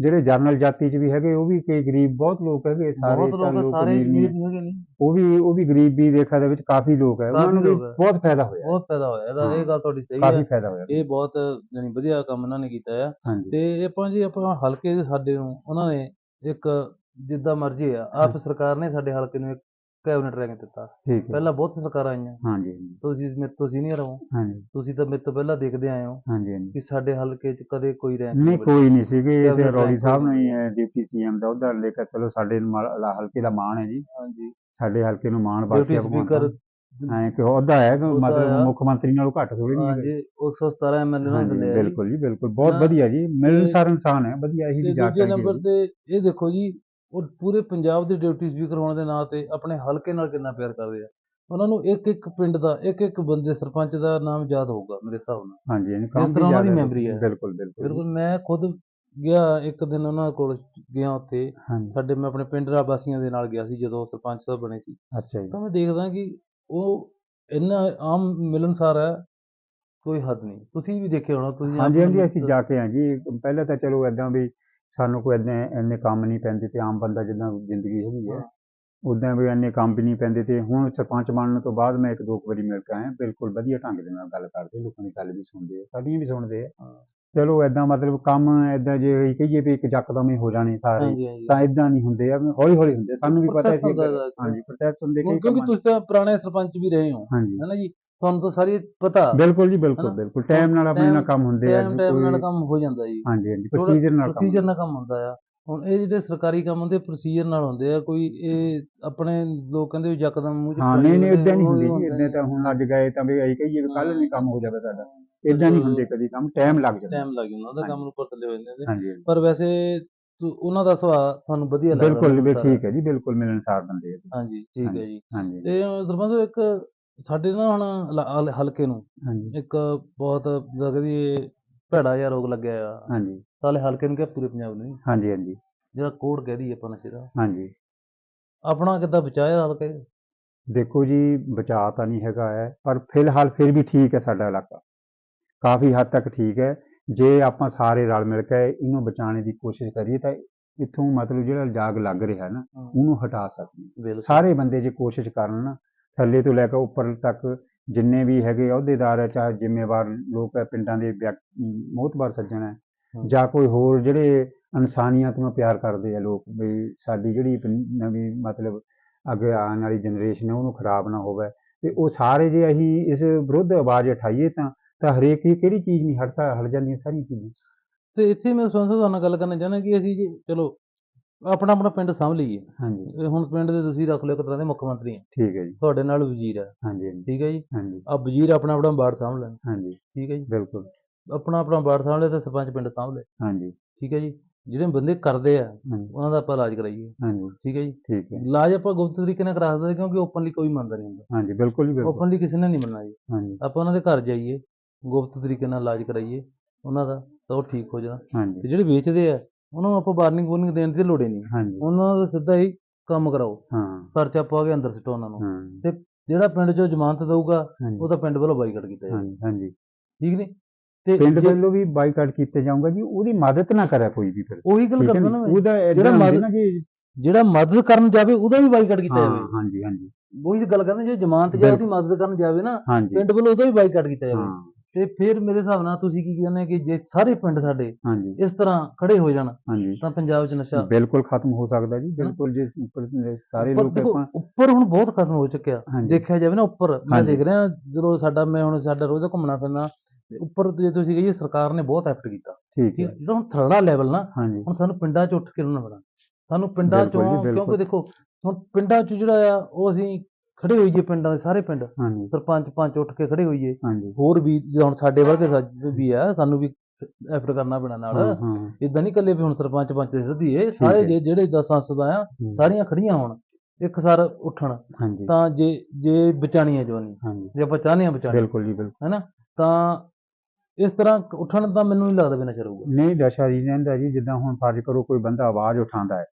ਜਿਹੜੇ ਜਰਨਲ ਜਾਤੀ 'ਚ ਵੀ ਹੈਗੇ ਉਹ ਵੀ ਕਈ ਗਰੀਬ ਬਹੁਤ ਲੋਕ ਹੈਗੇ ਸਾਰੇ ਬਹੁਤ ਲੋਕ ਸਾਰੇ ਅਮੀਰ ਨਹੀਂ ਹੈਗੇ ਨਹੀਂ ਉਹ ਵੀ ਉਹ ਵੀ ਗਰੀਬੀ ਰੇਖਾ ਦੇ ਵਿੱਚ ਕਾਫੀ ਲੋਕ ਹੈ। ਉਹਨਾਂ ਕਾਫੀ ਨੂੰ ਵੀ। ਬਹੁਤ ਫਾਇਦਾ ਹੋਇਆ। ਬਹੁਤ ਫਾਇਦਾ ਹੋਇਆ। ਇਹਦਾ। ਇਹ ਗੱਲ ਤੁਹਾਡੀ ਸਹੀ ਕਾਫੀ ਹੈ। ਫਾਇਦਾ ਹੋਇਆ। ਇਹ ਬਹੁਤ ਜਾਨੀ ਵਧੀਆ ਕੰਮ ਇਹਨਾਂ ਨੇ ਕੀਤਾ ਆ। ਤੇ ਇਹ ਆਪਾਂ ਜੀ ਆਪਾਂ ਹਲਕੇ ਦੇ ਸਾਡੇ ਨੂੰ ਉਹਨਾਂ ਨੇ ਇੱਕ ਜਿੱਦਾਂ ਮਰਜ਼ੀ ਆ ਆਪ ਸਰਕਾਰ ਨੇ ਸਾਡੇ ਹਲਕੇ ਨੂੰ ਇੱਕ ਕੈਬਨਿਟ ਰੈਂਕ ਦਿੱਤਾ। ਠੀਕ ਹੈ। ਪਹਿਲਾਂ ਬਹੁਤ ਸਰਕਾਰਾਂ ਆਈਆਂ। ਹਾਂਜੀ ਹਾਂਜੀ, ਤੁਸੀਂ ਮੇਰੇ ਤੋਂ ਸੀਨੀਅਰ ਹੋ ਹਾਂਜੀ। ਤੁਸੀਂ ਤਾਂ ਮੇਰੇ ਤੋਂ ਪਹਿਲਾਂ ਦੇਖਦੇ ਆਏ ਹੋ ਹਾਂਜੀ ਹਾਂਜੀ। ਕਿ ਸਾਡੇ ਹਲਕੇ 'ਚ ਕਦੇ ਕੋਈ ਰੈਂਕ ਨਹੀਂ ਕੋਈ ਨਹੀਂ ਸੀਗੇ। ਇਹ ਤੇ ਰੌਲੀ ਸਾਹਿਬ ਨੂੰ ਹੀ ਹੈ ਡਿਪਟੀ ਸੀਐਮ ਦਾ ਉਹਦਾ ਲੈ ਕੇ ਚਲੋ ਸਾਡੇ ਨਾਲ ਹਲਕੇ ਦਾ ਮਾਣ ਹੈ ਜੀ। ਹਾਂਜੀ। ਸਾਡੇ ਹਲਕੇ ਨੂੰ ਮਾਣ ਡਿਊਟੀ ਬਖਸ਼ਿਆ ਸਪੀਕਰ ਐ ਕਿ ਉਹਦਾ ਹੈ ਕਿ ਉਹਦਾ ਮਤਲਬ ਆ। ਮੁੱਖ ਮੰਤਰੀ ਨਾਲੋਂ ਘੱਟ ਥੋੜੀ ਨਹੀਂ। ਹਾਂਜੀ 117 ਐਮਐਲਏ ਨਾਲ ਹਾਂਜੀ ਦਿੰਦੇ ਆ ਜੀ। ਬਿਲਕੁਲ ਜੀ ਬਿਲਕੁਲ। ਬਹੁਤ ਨਾ, ਵਧੀਆ ਜੀ। ਮਿਲਣਸਾਰ ਇਨਸਾਨ ਹੈ ਵਧੀਆ ਇਹੀ ਤੇ ਵੀ ਜਾ ਦੂਜੇ ਨੰਬਰ ਤੇ ਇਹ ਦੇਖੋ ਜੀ ਉਹ ਪੂਰੇ ਪੰਜਾਬ ਦੇ ਡਿਊਟੀ ਸਪੀਕਰ ਹੋਣ ਦੇ ਨਾਂ ਤੇ ਆਪਣੇ ਹਲਕੇ ਨਾਲ ਕਿੰਨਾ ਪਿਆਰ ਕਰਦੇ ਆ। ਉਹਨਾਂ ਨੂੰ ਇੱਕ ਇੱਕ ਪਿੰਡ ਦਾ ਇੱਕ ਇੱਕ ਬੰਦੇ ਸਰਪੰਚ ਦਾ ਨਾਮ ਯਾਦ ਹੋਊਗਾ ਮੇਰੇ ਹਿਸਾਬ ਨਾਲ। ਹਾਂਜੀ ਇਸ ਤਰ੍ਹਾਂ ਵੀ ਉਹਨਾਂ ਦੀ memory ਹੈ। ਬਿਲਕੁਲ ਬਿਲਕੁਲ। ਬਿਲਕੁਲ ਮੈਂ ਖੁਦ ਗਿਆ ਇੱਕ ਦਿਨ ਉਹਨਾਂ ਕੋਲ ਗਿਆ ਉੱਥੇ। ਹਾਂਜੀ। ਸਾਡੇ ਮੈਂ ਆਪਣੇ ਪਿੰਡ ਦੇ ਵਾਸੀਆਂ ਦੇ ਨਾਲ ਗਿਆ ਸੀ ਜਦੋਂ ਸਰਪੰਚ ਸਾਹਿਬ ਬਣੇ ਸੀ। ਅੱਛਾ ਜੀ। ਤਾਂ ਮੈਂ ਦੇਖਦਾ ਕਿ ਉਹ ਇੰਨਾ ਆਮ ਮਿਲਣਸਾਰ ਹੈ ਕੋਈ ਹੱਦ ਨਹੀਂ। ਤੁਸੀਂ ਵੀ ਦੇਖਿਆ ਹੋਣਾ ਤੁਸੀਂ ਹਾਂਜੀ ਹਾਂਜੀ ਅਸੀਂ ਜਾ ਕੇ ਆਏ ਜੀ। ਪਹਿਲਾਂ ਤਾਂ ਚਲੋ ਐਦਾਂ ਵੀ ਸਾਨੂੰ ਕੋਈ ਐਦਾਂ ਇੰਨੇ ਕੰਮ ਨਹੀਂ ਪੈਂਦੇ ਤੇ ਆਮ ਬੰਦਾ ਜਿੱਦਾਂ ਜ਼ਿੰਦਗੀ ਹੈਗੀ ਹੈ। ਉਦਾਂ ਵੀ ਇੰਨੇ ਕੰਮ ਵੀ ਨਹੀਂ ਪੈਂਦੇ ਤੇ ਹੁਣ ਸਰਪੰਚ ਬਣਨ ਤੋਂ ਬਾਅਦ ਮੈਂ ਇੱਕ ਦੋ ਵਾਰੀ ਮਿਲ ਕੇ ਆਇਆ ਬਿਲਕੁਲ ਵਧੀਆ ਢੰਗ ਦੇ ਨਾਲ ਗੱਲ ਕਰਦੇ ਲੋਕਾਂ ਦੀ ਗੱਲ ਵੀ ਸੁਣਦੇ ਆ ਸਾਡੀਆਂ ਵੀ ਸੁਣਦੇ ਆ। ਚਲੋ ਐਦਾਂ ਮਤਲਬ ਕੰਮ ਐਦਾਂ ਜੇ ਕਹੀਏ ਵੀ ਇੱਕ ਜੱਕਦਮ ਹੀ ਹੋ ਜਾਣੇ ਸਾਰੇ ਤਾਂ ਇਦਾਂ ਨਹੀਂ ਹੁੰਦੇ ਆ ਹੌਲੀ ਹੌਲੀ ਹੁੰਦੇ ਸਾਨੂੰ ਵੀ ਪਤਾ ਸੀ। ਹਾਂਜੀ ਪ੍ਰੋਸੈਸ ਹੁੰਦੇ ਕਿਉਂਕਿ। ਤੁਸੀਂ ਤਾਂ ਪੁਰਾਣੇ ਸਰਪੰਚ ਵੀ ਰਹੇ ਹੋ ਹੈ ਨਾ ਜੀ ਤੁਹਾਨੂੰ ਤਾਂ ਸਾਰੀ ਪਤਾ। ਬਿਲਕੁਲ ਜੀ ਬਿਲਕੁਲ? ਬਿਲਕੁਲ। ਟਾਈਮ ਨਾਲ ਆਪਣੇ ਨਾਲ ਕੰਮ ਹੁੰਦੇ ਆ ਟਾਈਮ ਜੀ, ਟਾਈਮ ਨਾਲ ਕੰਮ ਹੋ ਜਾਂਦਾ ਜੀ। ਹਾਂਜੀ ਹਾਂਜੀ ਪ੍ਰੋਸੀਜਰ ਨਾਲ ਪ੍ਰੋਸੀਜਰ ਨਾਲ ਕੰਮ ਹੁੰਦਾ ਆ। ਹੁਣ ਇਹ ਜਿਹੜੇ ਸਰਕਾਰੀ ਕੰਮ ਹੁੰਦੇ ਪ੍ਰੋਸੀਜਰ ਨਾਲ ਹੁੰਦੇ ਆ। ਕੋਈ ਇਹ ਆਪਣੇ ਲੋਕ ਕਹਿੰਦੇ ਯਕਦਮ ਮੂੰਹ ਚ ਹਾਂ ਨਹੀਂ ਨਹੀਂ ਇਦਾਂ ਨਹੀਂ ਹੁੰਦੀ ਜੀ। ਇਦਾਂ ਤਾਂ ਹੁਣ ਅੱਜ ਗਏ ਤਾਂ ਵੀ ਅਸੀਂ ਕਹੀਏ ਵੀ ਕੱਲ ਨਹੀਂ ਕੰਮ ਹੋ ਜਾਵੇ ਸਾਡਾ। ਇਦਾਂ ਨਹੀਂ ਹੁੰਦੇ ਕਦੀ ਕੰਮ ਟਾਈਮ ਲੱਗ ਜਾਂਦਾ। ਟਾਈਮ ਲੱਗ ਜਾਂਦਾ ਉਹਦਾ। ਕੰਮ ਨੂੰ ਪਰਤਲੇ ਹੋ ਜਾਂਦੇ ਨੇ। ਪਰ ਵੈਸੇ ਉਹਨਾਂ ਦਾ ਸੁਭਾਅ ਤੁਹਾਨੂੰ ਵਧੀਆ ਲੱਗਦਾ ਬਿਲਕੁਲ। ਠੀਕ ਹੈ ਜੀ ਬਿਲਕੁਲ ਮਿਲਣਸਾਰ ਬੰਦੇ ਆ। ਹਾਂਜੀ ਠੀਕ ਹੈ ਜੀ। ਤੇ ਸਰਪੰਚ ਇੱਕ ਸਾਡੇ ਨਾ ਹੁਣ ਲ- ਹਲ- ਹਲਕੇ ਨੂੰ ਹਾਂਜੀ। ਇੱਕ ਬਹੁਤ ਲੱਗਦੀ ਭੈੜਾ ਜਿਹਾ ਰੋਗ ਲੱਗਿਆ ਆ। ਹਾਂਜੀ। ਸਾਲੇ ਹਲਕੇ ਨੂੰ ਕਿ ਪੂਰੇ ਪੰਜਾਬ ਨੂੰ ਹਾਂਜੀ ਹਾਂਜੀ। ਜਿਹੜਾ ਕੋਡ ਕਹਿ ਦਈਏ ਆਪਾਂ ਨਸ਼ੇ ਦਾ। ਹਾਂਜੀ। ਆਪਣਾ ਕਿੱਦਾਂ ਬਚਾਇਆ ਹਲਕੇ? ਦੇਖੋ ਜੀ ਬਚਾਅ ਤਾਂ ਨਹੀਂ ਹੈਗਾ ਹੈ ਪਰ ਫਿਲਹਾਲ ਫਿਰ ਵੀ ਠੀਕ ਹੈ ਸਾਡਾ ਇਲਾਕਾ। ਕਾਫੀ ਹੱਦ ਤੱਕ ਠੀਕ ਹੈ। ਜੇ ਆਪਾਂ ਸਾਰੇ ਰਲ ਮਿਲ ਕੇ ਇਹਨੂੰ ਬਚਾਉਣ ਦੀ ਕੋਸ਼ਿਸ਼ ਕਰੀਏ ਤਾਂ ਇੱਥੋਂ ਮਤਲਬ ਜਿਹੜਾ ਜਾਗ ਲੱਗ ਰਿਹਾ ਨਾ ਉਹਨੂੰ ਹਟਾ ਸਕਦੇ ਹਾਂ। ਬਿਲਕੁਲ। ਸਾਰੇ ਬੰਦੇ ਜੇ ਕੋਸ਼ਿਸ਼ ਕਰਨ ਨਾ ਥੱਲੇ ਤੋਂ ਲੈ ਕੇ ਉੱਪਰ ਤੱਕ ਜਿੰਨੇ ਵੀ ਹੈਗੇ ਅਹੁਦੇਦਾਰ ਹੈ ਚਾਹੇ ਜ਼ਿੰਮੇਵਾਰ ਲੋਕ ਹੈ ਪਿੰਡਾਂ ਦੇ ਵਿਅਕ- ਮੋਹਤਬਾਰ ਸੱਜਣ ਹੈ। ਜਾਂ ਕੋਈ ਹੋਰ ਜਿਹੜੇ ਇਨਸਾਨੀਅਤ ਨੂੰ ਪਿਆਰ ਕਰਦੇ ਆ ਲੋਕ ਵੀ ਸਾਡੀ ਜਿਹੜੀ ਨਵੀਂ ਮਤਲਬ ਅੱਗੇ ਆਉਣ ਵਾਲੀ ਜਨਰੇਸ਼ਨ ਹੈ ਉਹਨੂੰ ਖਰਾਬ ਨਾ ਹੋਵੇ ਤੇ ਉਹ ਸਾਰੇ ਜੇ ਅਸੀਂ ਇਸ ਵਿਰੁੱਧ ਆਵਾਜ਼ ਉਠਾਈਏ ਤਾਂ ਤਾਂ ਹਰੇਕ ਹੀ ਕਿਹੜੀ ਚੀਜ਼ ਨਹੀਂ ਹਟ ਸਕ ਹਟ ਜਾਂਦੀਆਂ ਸਾਰੀਆਂ ਚੀਜ਼ਾਂ ਤੇ ਇੱਥੇ ਮੈਂ ਸੰਸਦ ਨਾਲ ਗੱਲ ਕਰਨਾ ਚਾਹੁੰਦਾ ਕਿ ਅਸੀਂ ਜੀ ਚਲੋ ਆਪਣਾ ਆਪਣਾ ਪਿੰਡ ਸਾਂਭ ਲਈਏ। ਹਾਂਜੀ। ਇਹ ਹੁਣ ਪਿੰਡ ਦੇ ਤੁਸੀਂ ਰੱਖ ਲਿਓ ਇੱਕ ਤਰ੍ਹਾਂ ਦੇ ਮੁੱਖ ਮੰਤਰੀ ਆ। ਠੀਕ ਹੈ ਜੀ। ਤੁਹਾਡੇ ਨਾਲ ਵਜ਼ੀਰ ਹੈ ਹਾਂਜੀ ਹਾਂਜੀ। ਠੀਕ ਹੈ ਜੀ? ਹਾਂਜੀ। ਆ ਵਜ਼ੀਰ ਆਪਣਾ ਆਪਣਾ ਵਾਰਡ ਸਾਂਭ ਲੈਣ। ਹਾਂਜੀ। ਠੀਕ ਹੈ ਜੀ? ਬਿਲਕੁਲ। ਆਪਣਾ ਆਪਣਾ ਵਾਰਡ ਸਾਂਭ ਲੈ ਤੇ ਸਰਪੰਚ ਪਿੰਡ ਸਾਂਭ ਲੈ ਹਾਂਜੀ। ਠੀਕ ਹੈ ਜੀ? ਜਿਹੜੇ ਬੰਦੇ ਕਰਦੇ ਆ ਉਹਨਾਂ ਦਾ ਆਪਾਂ ਇਲਾਜ ਕਰਾਈਏ। ਹਾਂਜੀ। ਠੀਕ ਹੈ ਜੀ? ਠੀਕ ਹੈ। ਇਲਾਜ ਆਪਾਂ ਗੁਪਤ ਤਰੀਕੇ ਨਾਲ ਕਰਾ ਸਕਦੇ ਕਿਉਂਕਿ ਓਪਨਲੀ ਕੋਈ ਮੰਨਦਾ ਨਹੀਂ ਹੁੰਦਾ। ਹਾਂਜੀ ਬਿਲਕੁਲ ਜੀ ਬਿਲਕੁਲ। ਓਪਨਲੀ ਕਿਸੇ ਨੇ ਨਹੀਂ ਮੰਨਣਾ ਜੀ। ਹਾਂਜੀ। ਆਪਾਂ ਉਹਨਾਂ ਦੇ ਘਰ ਜਾਈਏ ਗੁਪਤ ਤਰੀਕੇ ਨਾਲ ਇਲਾਜ ਕਰਾਈਏ ਉਹਨਾਂ ਦਾ ਤਾਂ ਉਹ ਠੀਕ ਹੋ ਜਾਣਾ। ਹਾਂਜੀ। ਤੇ ਜਿਹੜੇ ਵੇਚਦੇ ਆ ਉਹਨਾਂ ਨੂੰ ਆਪਾਂ ਵਾਰਨਿੰਗ ਵਾਰਨਿੰਗ ਦੇਣ ਦੀ ਲੋੜ ਹੀ ਨਹੀਂ। ਹਾਂਜੀ। ਉਹਨਾਂ ਦਾ ਸਿੱਧਾ ਹੀ ਕੰਮ ਕਰਾਓ। ਹਾਂ। ਪਰਚਾ ਪਾ ਕੇ ਅੰਦਰ ਸਿੱਟੋ ਉਹਨਾਂ ਨੂੰ। ਹਾਂ। ਜਿਹੜਾ ਪਿੰਡ 'ਚੋਂ ਜ਼ਮਾਨਤ ਦਊਗਾ ਹਾਂਜੀ। ਉਹਦਾ ਪਿੰਡ ਵੱਲੋਂ ਬਾਈਕਾਟ ਕੀਤਾ ਜਾਊਗਾ ਹਾਂਜੀ ਹਾਂਜੀ। ਠੀਕ ਨਹੀਂ? ਤੇ ਪਿੰਡ ਜੇ- ਵੱਲੋਂ ਵੀ ਬਾਈਕਾਟ ਕੀਤੇ ਜਾਊਗਾ ਜੀ ਉਹਦੀ ਮਦਦ ਨਾ ਕਰੇ ਕੋਈ ਵੀ ਫਿਰ। ਉਹੀ ਗੱਲ ਠੀਕ ਹੈ ਕਰਦਾ ਨੀ? ਨਾ ਮੈਂ। ਉਹਦਾ ਜਿਹੜਾ ਜਿਹੜਾ ਮਦਦ- ਨਾ ਜੀ ਜਿਹੜਾ ਮਦਦ ਕਰਨ ਜਾਵੇ ਉਹਦਾ ਵੀ ਬਾਈਕਾਟ ਕੀਤਾ ਹਾਂ ਜਾਵੇ। ਹਾਂਜੀ ਹਾਂਜੀ। ਉਹੀ ਗੱਲ ਕਰਦਾ ਜੇ ਜ਼ਮਾਨਤ ਜਾਂ ਉਹਦੀ ਮਦਦ ਕਰਨ ਜਾਵੇ ਨਾ ਹਾਂਜੀ। ਪਿੰਡ ਵੱਲੋਂ ਉਹਦਾ ਵੀ ਬਾਈਕਾਟ ਕੀਤਾ ਜਾਵੇ। ਹਾਂ। ਤੇ ਫਿਰ ਮੇਰੇ ਹਿਸਾਬ ਨਾਲ ਤੁਸੀਂ ਕੀ ਕਹਿੰਦੇ ਕਿ ਜੇ ਸਾਰੇ ਪਿੰਡ ਸਾਡੇ ਹਾਂਜੀ। ਇਸ ਤਰ੍ਹਾਂ ਖੜੇ ਹੋ ਜਾਣ ਹਾਂਜੀ। ਤਾਂ ਪੰਜਾਬ 'ਚ ਨਸ਼ਾ ਬਿਲਕੁਲ ਖਤਮ ਹੋ ਸਕਦਾ ਜੀ ਬਿਲਕੁਲ ਜੇ ਉੱਪਰ ਸਾਰੇ ਲੋਕ ਆਪਾਂ ਉੱਪਰ ਹੁਣ ਬਹੁਤ ਖਤਮ ਹੋ ਚੁੱਕਿਆ। ਦੇਖਿਆ ਜਾਵੇ ਨਾ ਉੱਪਰ ਮੈਂ। ਦੇਖ ਰਿਹਾ ਜਦੋਂ ਸਾਡਾ ਮੈਂ ਹੁਣ ਸਾਡਾ ਰੋਜ਼ ਘੁੰਮਣਾ ਫਿਰਨਾ ਉੱਪਰ ਜੇ ਤੁਸੀਂ ਕਹੀਏ ਸਰਕਾਰ ਨੇ ਬਹੁਤ ਐਫਰਟ ਕੀਤਾ। ਠੀਕ ਹੈ। ਜਿਹੜਾ ਹੁਣ ਥਰੜਾ ਲੈਵਲ ਨਾ ਹੁਣ ਸਾਨੂੰ ਪਿੰਡਾਂ 'ਚ ਉੱਠ ਕੇ ਰਹਿਣਾ ਪੈਣਾ ਸਾਨੂੰ ਪਿੰਡਾਂ ਚੋਂ। ਕਿਉਂਕਿ ਦੇਖੋ ਹੁਣ ਪਿੰਡਾਂ 'ਚ ਜਿਹੜਾ ਆ ਉਹ ਅਸੀਂ ਖੜੇ ਹੋਈਏ ਪਿੰਡਾਂ ਦੇ ਸਾਰੇ ਪਿੰਡ। ਹਾਂਜੀ। ਸਰਪੰਚ ਪੰਚ ਉੱਠ ਕੇ ਖੜੇ ਹੋਈਏ। ਹਾਂਜੀ। ਹੋਰ ਵੀ ਜਿੱਦਾਂ ਹੁਣ ਸਾਡੇ ਵਰਗੇ ਸੱਜ ਵੀ ਆ ਸਾਨੂੰ ਵੀ ਐਫਰਟ ਕਰਨਾ ਪੈਣਾ ਨਾਲ। ਹਾਂ ਇਦਾਂ ਨਹੀਂ ਇਕੱਲੇ ਵੀ ਹੁਣ ਸਰਪੰਚ ਪੰਚ ਦੇ ਸਦੀਏ ਸਾਰੇ ਹੈ। ਜੇ- ਜਿਹੜੇ 10 ਸੰਸਦਾਂ ਆ ਸਾਰੀਆਂ ਖੜੀਆਂ ਹੋਣ। ਇੱਕ ਸਾਰ ਉੱਠਣ। ਹਾਂਜੀ। ਤਾਂ ਜੇ ਜੇ ਬਚਾਣੀ ਹੈ ਜਵਾਨੀ। ਹਾਂਜੀ। ਜੇ ਆਪਾਂ ਚਾਹੁੰਦੇ ਹਾਂ ਬਚਾਣੀ ਬਿਲਕੁਲ ਜੀ ਬਿਲਕੁਲ। ਹੈਨਾ ਤਾਂ ਇਸ ਤਰ੍ਹਾਂ ਉੱਠਣ ਦਾ ਮੈਨੂੰ ਨਹੀਂ ਲੱਗਦਾ ਵੀ ਨਸ਼ਾ ਰਹੂਗਾ ਨਹੀਂ ਦਸ਼ਾ ਜੀ ਰਹਿੰਦਾ ਜੀ। ਜਿੱਦਾਂ ਹੁਣ ਫਰਜ਼ ਕਰੋ ਕੋਈ ਬੰਦਾ ਆਵਾਜ਼ ਉਠਾਉਂਦਾ ਹੈ।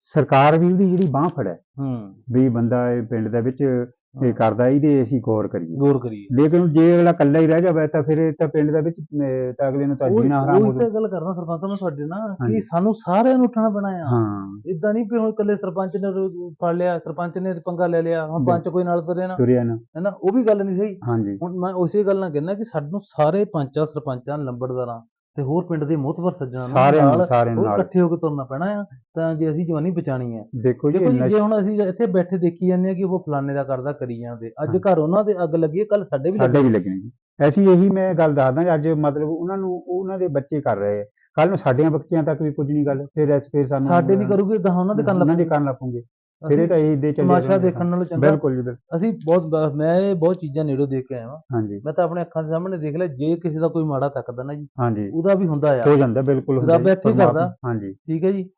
ਸਰਕਾਰ ਵੀ ਉਹਦੀ ਜਿਹੜੀ ਬਾਹ ਫੜੇ ਹੂੰ। ਵੀ ਬੰਦਾ ਇਹ ਪਿੰਡ ਦੇ ਵਿੱਚ ਇਹ ਕਰਦਾ ਇਹਦੇ ਅਸੀਂ ਗੌਰ ਕਰੀਏ। ਗੌਰ ਕਰੀਏ। ਲੇਕਿਨ ਜੇ ਅਗਲਾ ਇਕੱਲਾ ਹੀ ਰਹਿ ਜਾਵੇ ਤਾਂ ਫਿਰ ਇਹ ਤਾਂ ਪਿੰਡ ਦੇ ਵਿੱਚ ਅਹ, ਤਾਂ ਅਗਲੇ ਨੂੰ ਤਾਂ ਜੀਣਾ ਹਰਾਮ ਹੋ ਉਹ ਤਾਂ ਗੱਲ ਕਰਦਾ ਸਰਪੰਚ ਮੈਂ ਤੁਹਾਡੇ ਨਾਲ ਕਿ ਹਾਂਜੀ। ਸਾਨੂੰ ਸਾਰਿਆਂ ਨੂੰ ਉੱਠਣਾ ਪੈਣਾ ਆ। ਹਾਂ। ਇਦਾਂ ਨਹੀਂ ਵੀ ਹੁਣ ਇਕੱਲੇ ਸਰਪੰਚ ਨੇ ਰੋ- ਫੜ ਲਿਆ ਸਰਪੰਚ ਨੇ ਪੰਗਾ ਲੈ ਲਿਆ ਹੁਣ। ਪੰਚ ਕੋਈ ਨਾਲ ਤੁਰੇ ਨਾ। ਤੁਰਿਆ ਨਾ। ਹੈਨਾ? ਉਹ ਵੀ ਗੱਲ ਨਹੀਂ ਸਹੀ। ਹਾਂਜੀ। ਹੁਣ ਮੈਂ ਉਸੇ ਗੱਲ ਨਾਲ ਕਹਿੰਦਾ ਕਿ ਸਾਨੂੰ ਸਾਰੇ ਪੰਚਾਂ ਸਰਪੰਚਾਂ ਲੰਬੜਦਾਰਾਂ ਤੇ ਹੋਰ ਪਿੰਡ ਦੇ ਮੋਹਤਵਰ ਸੱਜਣਾਂ ਸਾਰਿਆਂ ਨੂੰ ਨਾਲ ਸਾਰਿਆਂ ਨਾਲ। ਇਕੱਠੇ ਹੋ ਕੇ ਤੁਰਨਾ ਪੈਣਾ ਆ ਤਾਂ ਜੇ ਅਸੀਂ ਜਵਾਨੀ ਬਚਾਣੀ ਆ। ਦੇਖੋ ਜੀ ਜੀ ਹੁਣ ਅਸੀਂ ਇੱਥੇ ਬੈਠੇ ਦੇਖੀ ਜਾਂਦੇ ਆ ਕਿ ਉਹ ਫਲਾਣੇ ਦਾ ਕਰਦਾ ਕਰੀ ਜਾਂਦੇ ਅੱਜ। ਘਰ ਉਹਨਾਂ ਦੇ ਅੱਗ ਲੱਗੀ ਕੱਲ ਸਾਡੇ ਵੀ ਸਾਡੇ ਵੀ ਲੱਗਣੇ ਜੀ। ਐਸੀ ਇਹੀ ਮੈਂ ਗੱਲ ਦੱਸਦਾ ਅੱਜ ਮਤਲਬ ਉਹਨਾਂ ਨੂੰ ਉਹਨਾਂ ਦੇ ਬੱਚੇ ਕਰ ਰਹੇ ਆ। ਕੱਲ ਨੂੰ ਸਾਡਿਆਂ ਬੱਚਿਆਂ ਤੱਕ ਵੀ ਕੁਝ ਨਹੀਂ ਗੱਲ ਫਿਰ ਐਸ ਫਿਰ ਸਾਨੂੰ ਸਾਡੇ ਨਹੀਂ ਕਰੂਗੇ ਤਾਂ ਉਹਨਾਂ ਦੇ ਕੰਨ ਉਹਨਾਂ ਦੇ ਕੰਨ ਲੱਪੂਗੇ ਫਿਰ ਇਹ ਤਾਂ ਇਹ ਦੇ ਚੱਲੇ ਤਮਾਸ਼ਾ। ਦੇਖਣ ਨਾਲੋਂ ਚੰਗਾ। ਬਿਲਕੁਲ ਜੀ ਬਿਲਕੁਲ। ਅਸੀਂ ਬਹੁਤ ਮੈਂ ਇਹ ਬਹੁਤ ਚੀਜ਼ਾਂ ਨੇੜੋਂ ਦੇਖ ਕੇ ਆਇਆ ਹਾਂਜੀ। ਮੈਂ ਤਾਂ ਆਪਣੇ ਅੱਖਾਂ ਦੇ ਸਾਹਮਣੇ ਦੇਖ ਲਿਆ ਜੇ ਕਿਸੇ ਦਾ ਕੋਈ ਮਾੜਾ ਤੱਕਦਾ ਨਾ ਜੀ ਹਾਂਜੀ। ਉਹਦਾ ਵੀ ਹੁੰਦਾ ਆ। ਹੋ ਜਾਂਦਾ ਬਿਲਕੁਲ ਹੁੰਦਾ ਰੱਬ ਇੱਥੇ ਹੀ ਕਰਦਾ। ਹਾਂਜੀ। ਠੀਕ ਹੈ ਜੀ।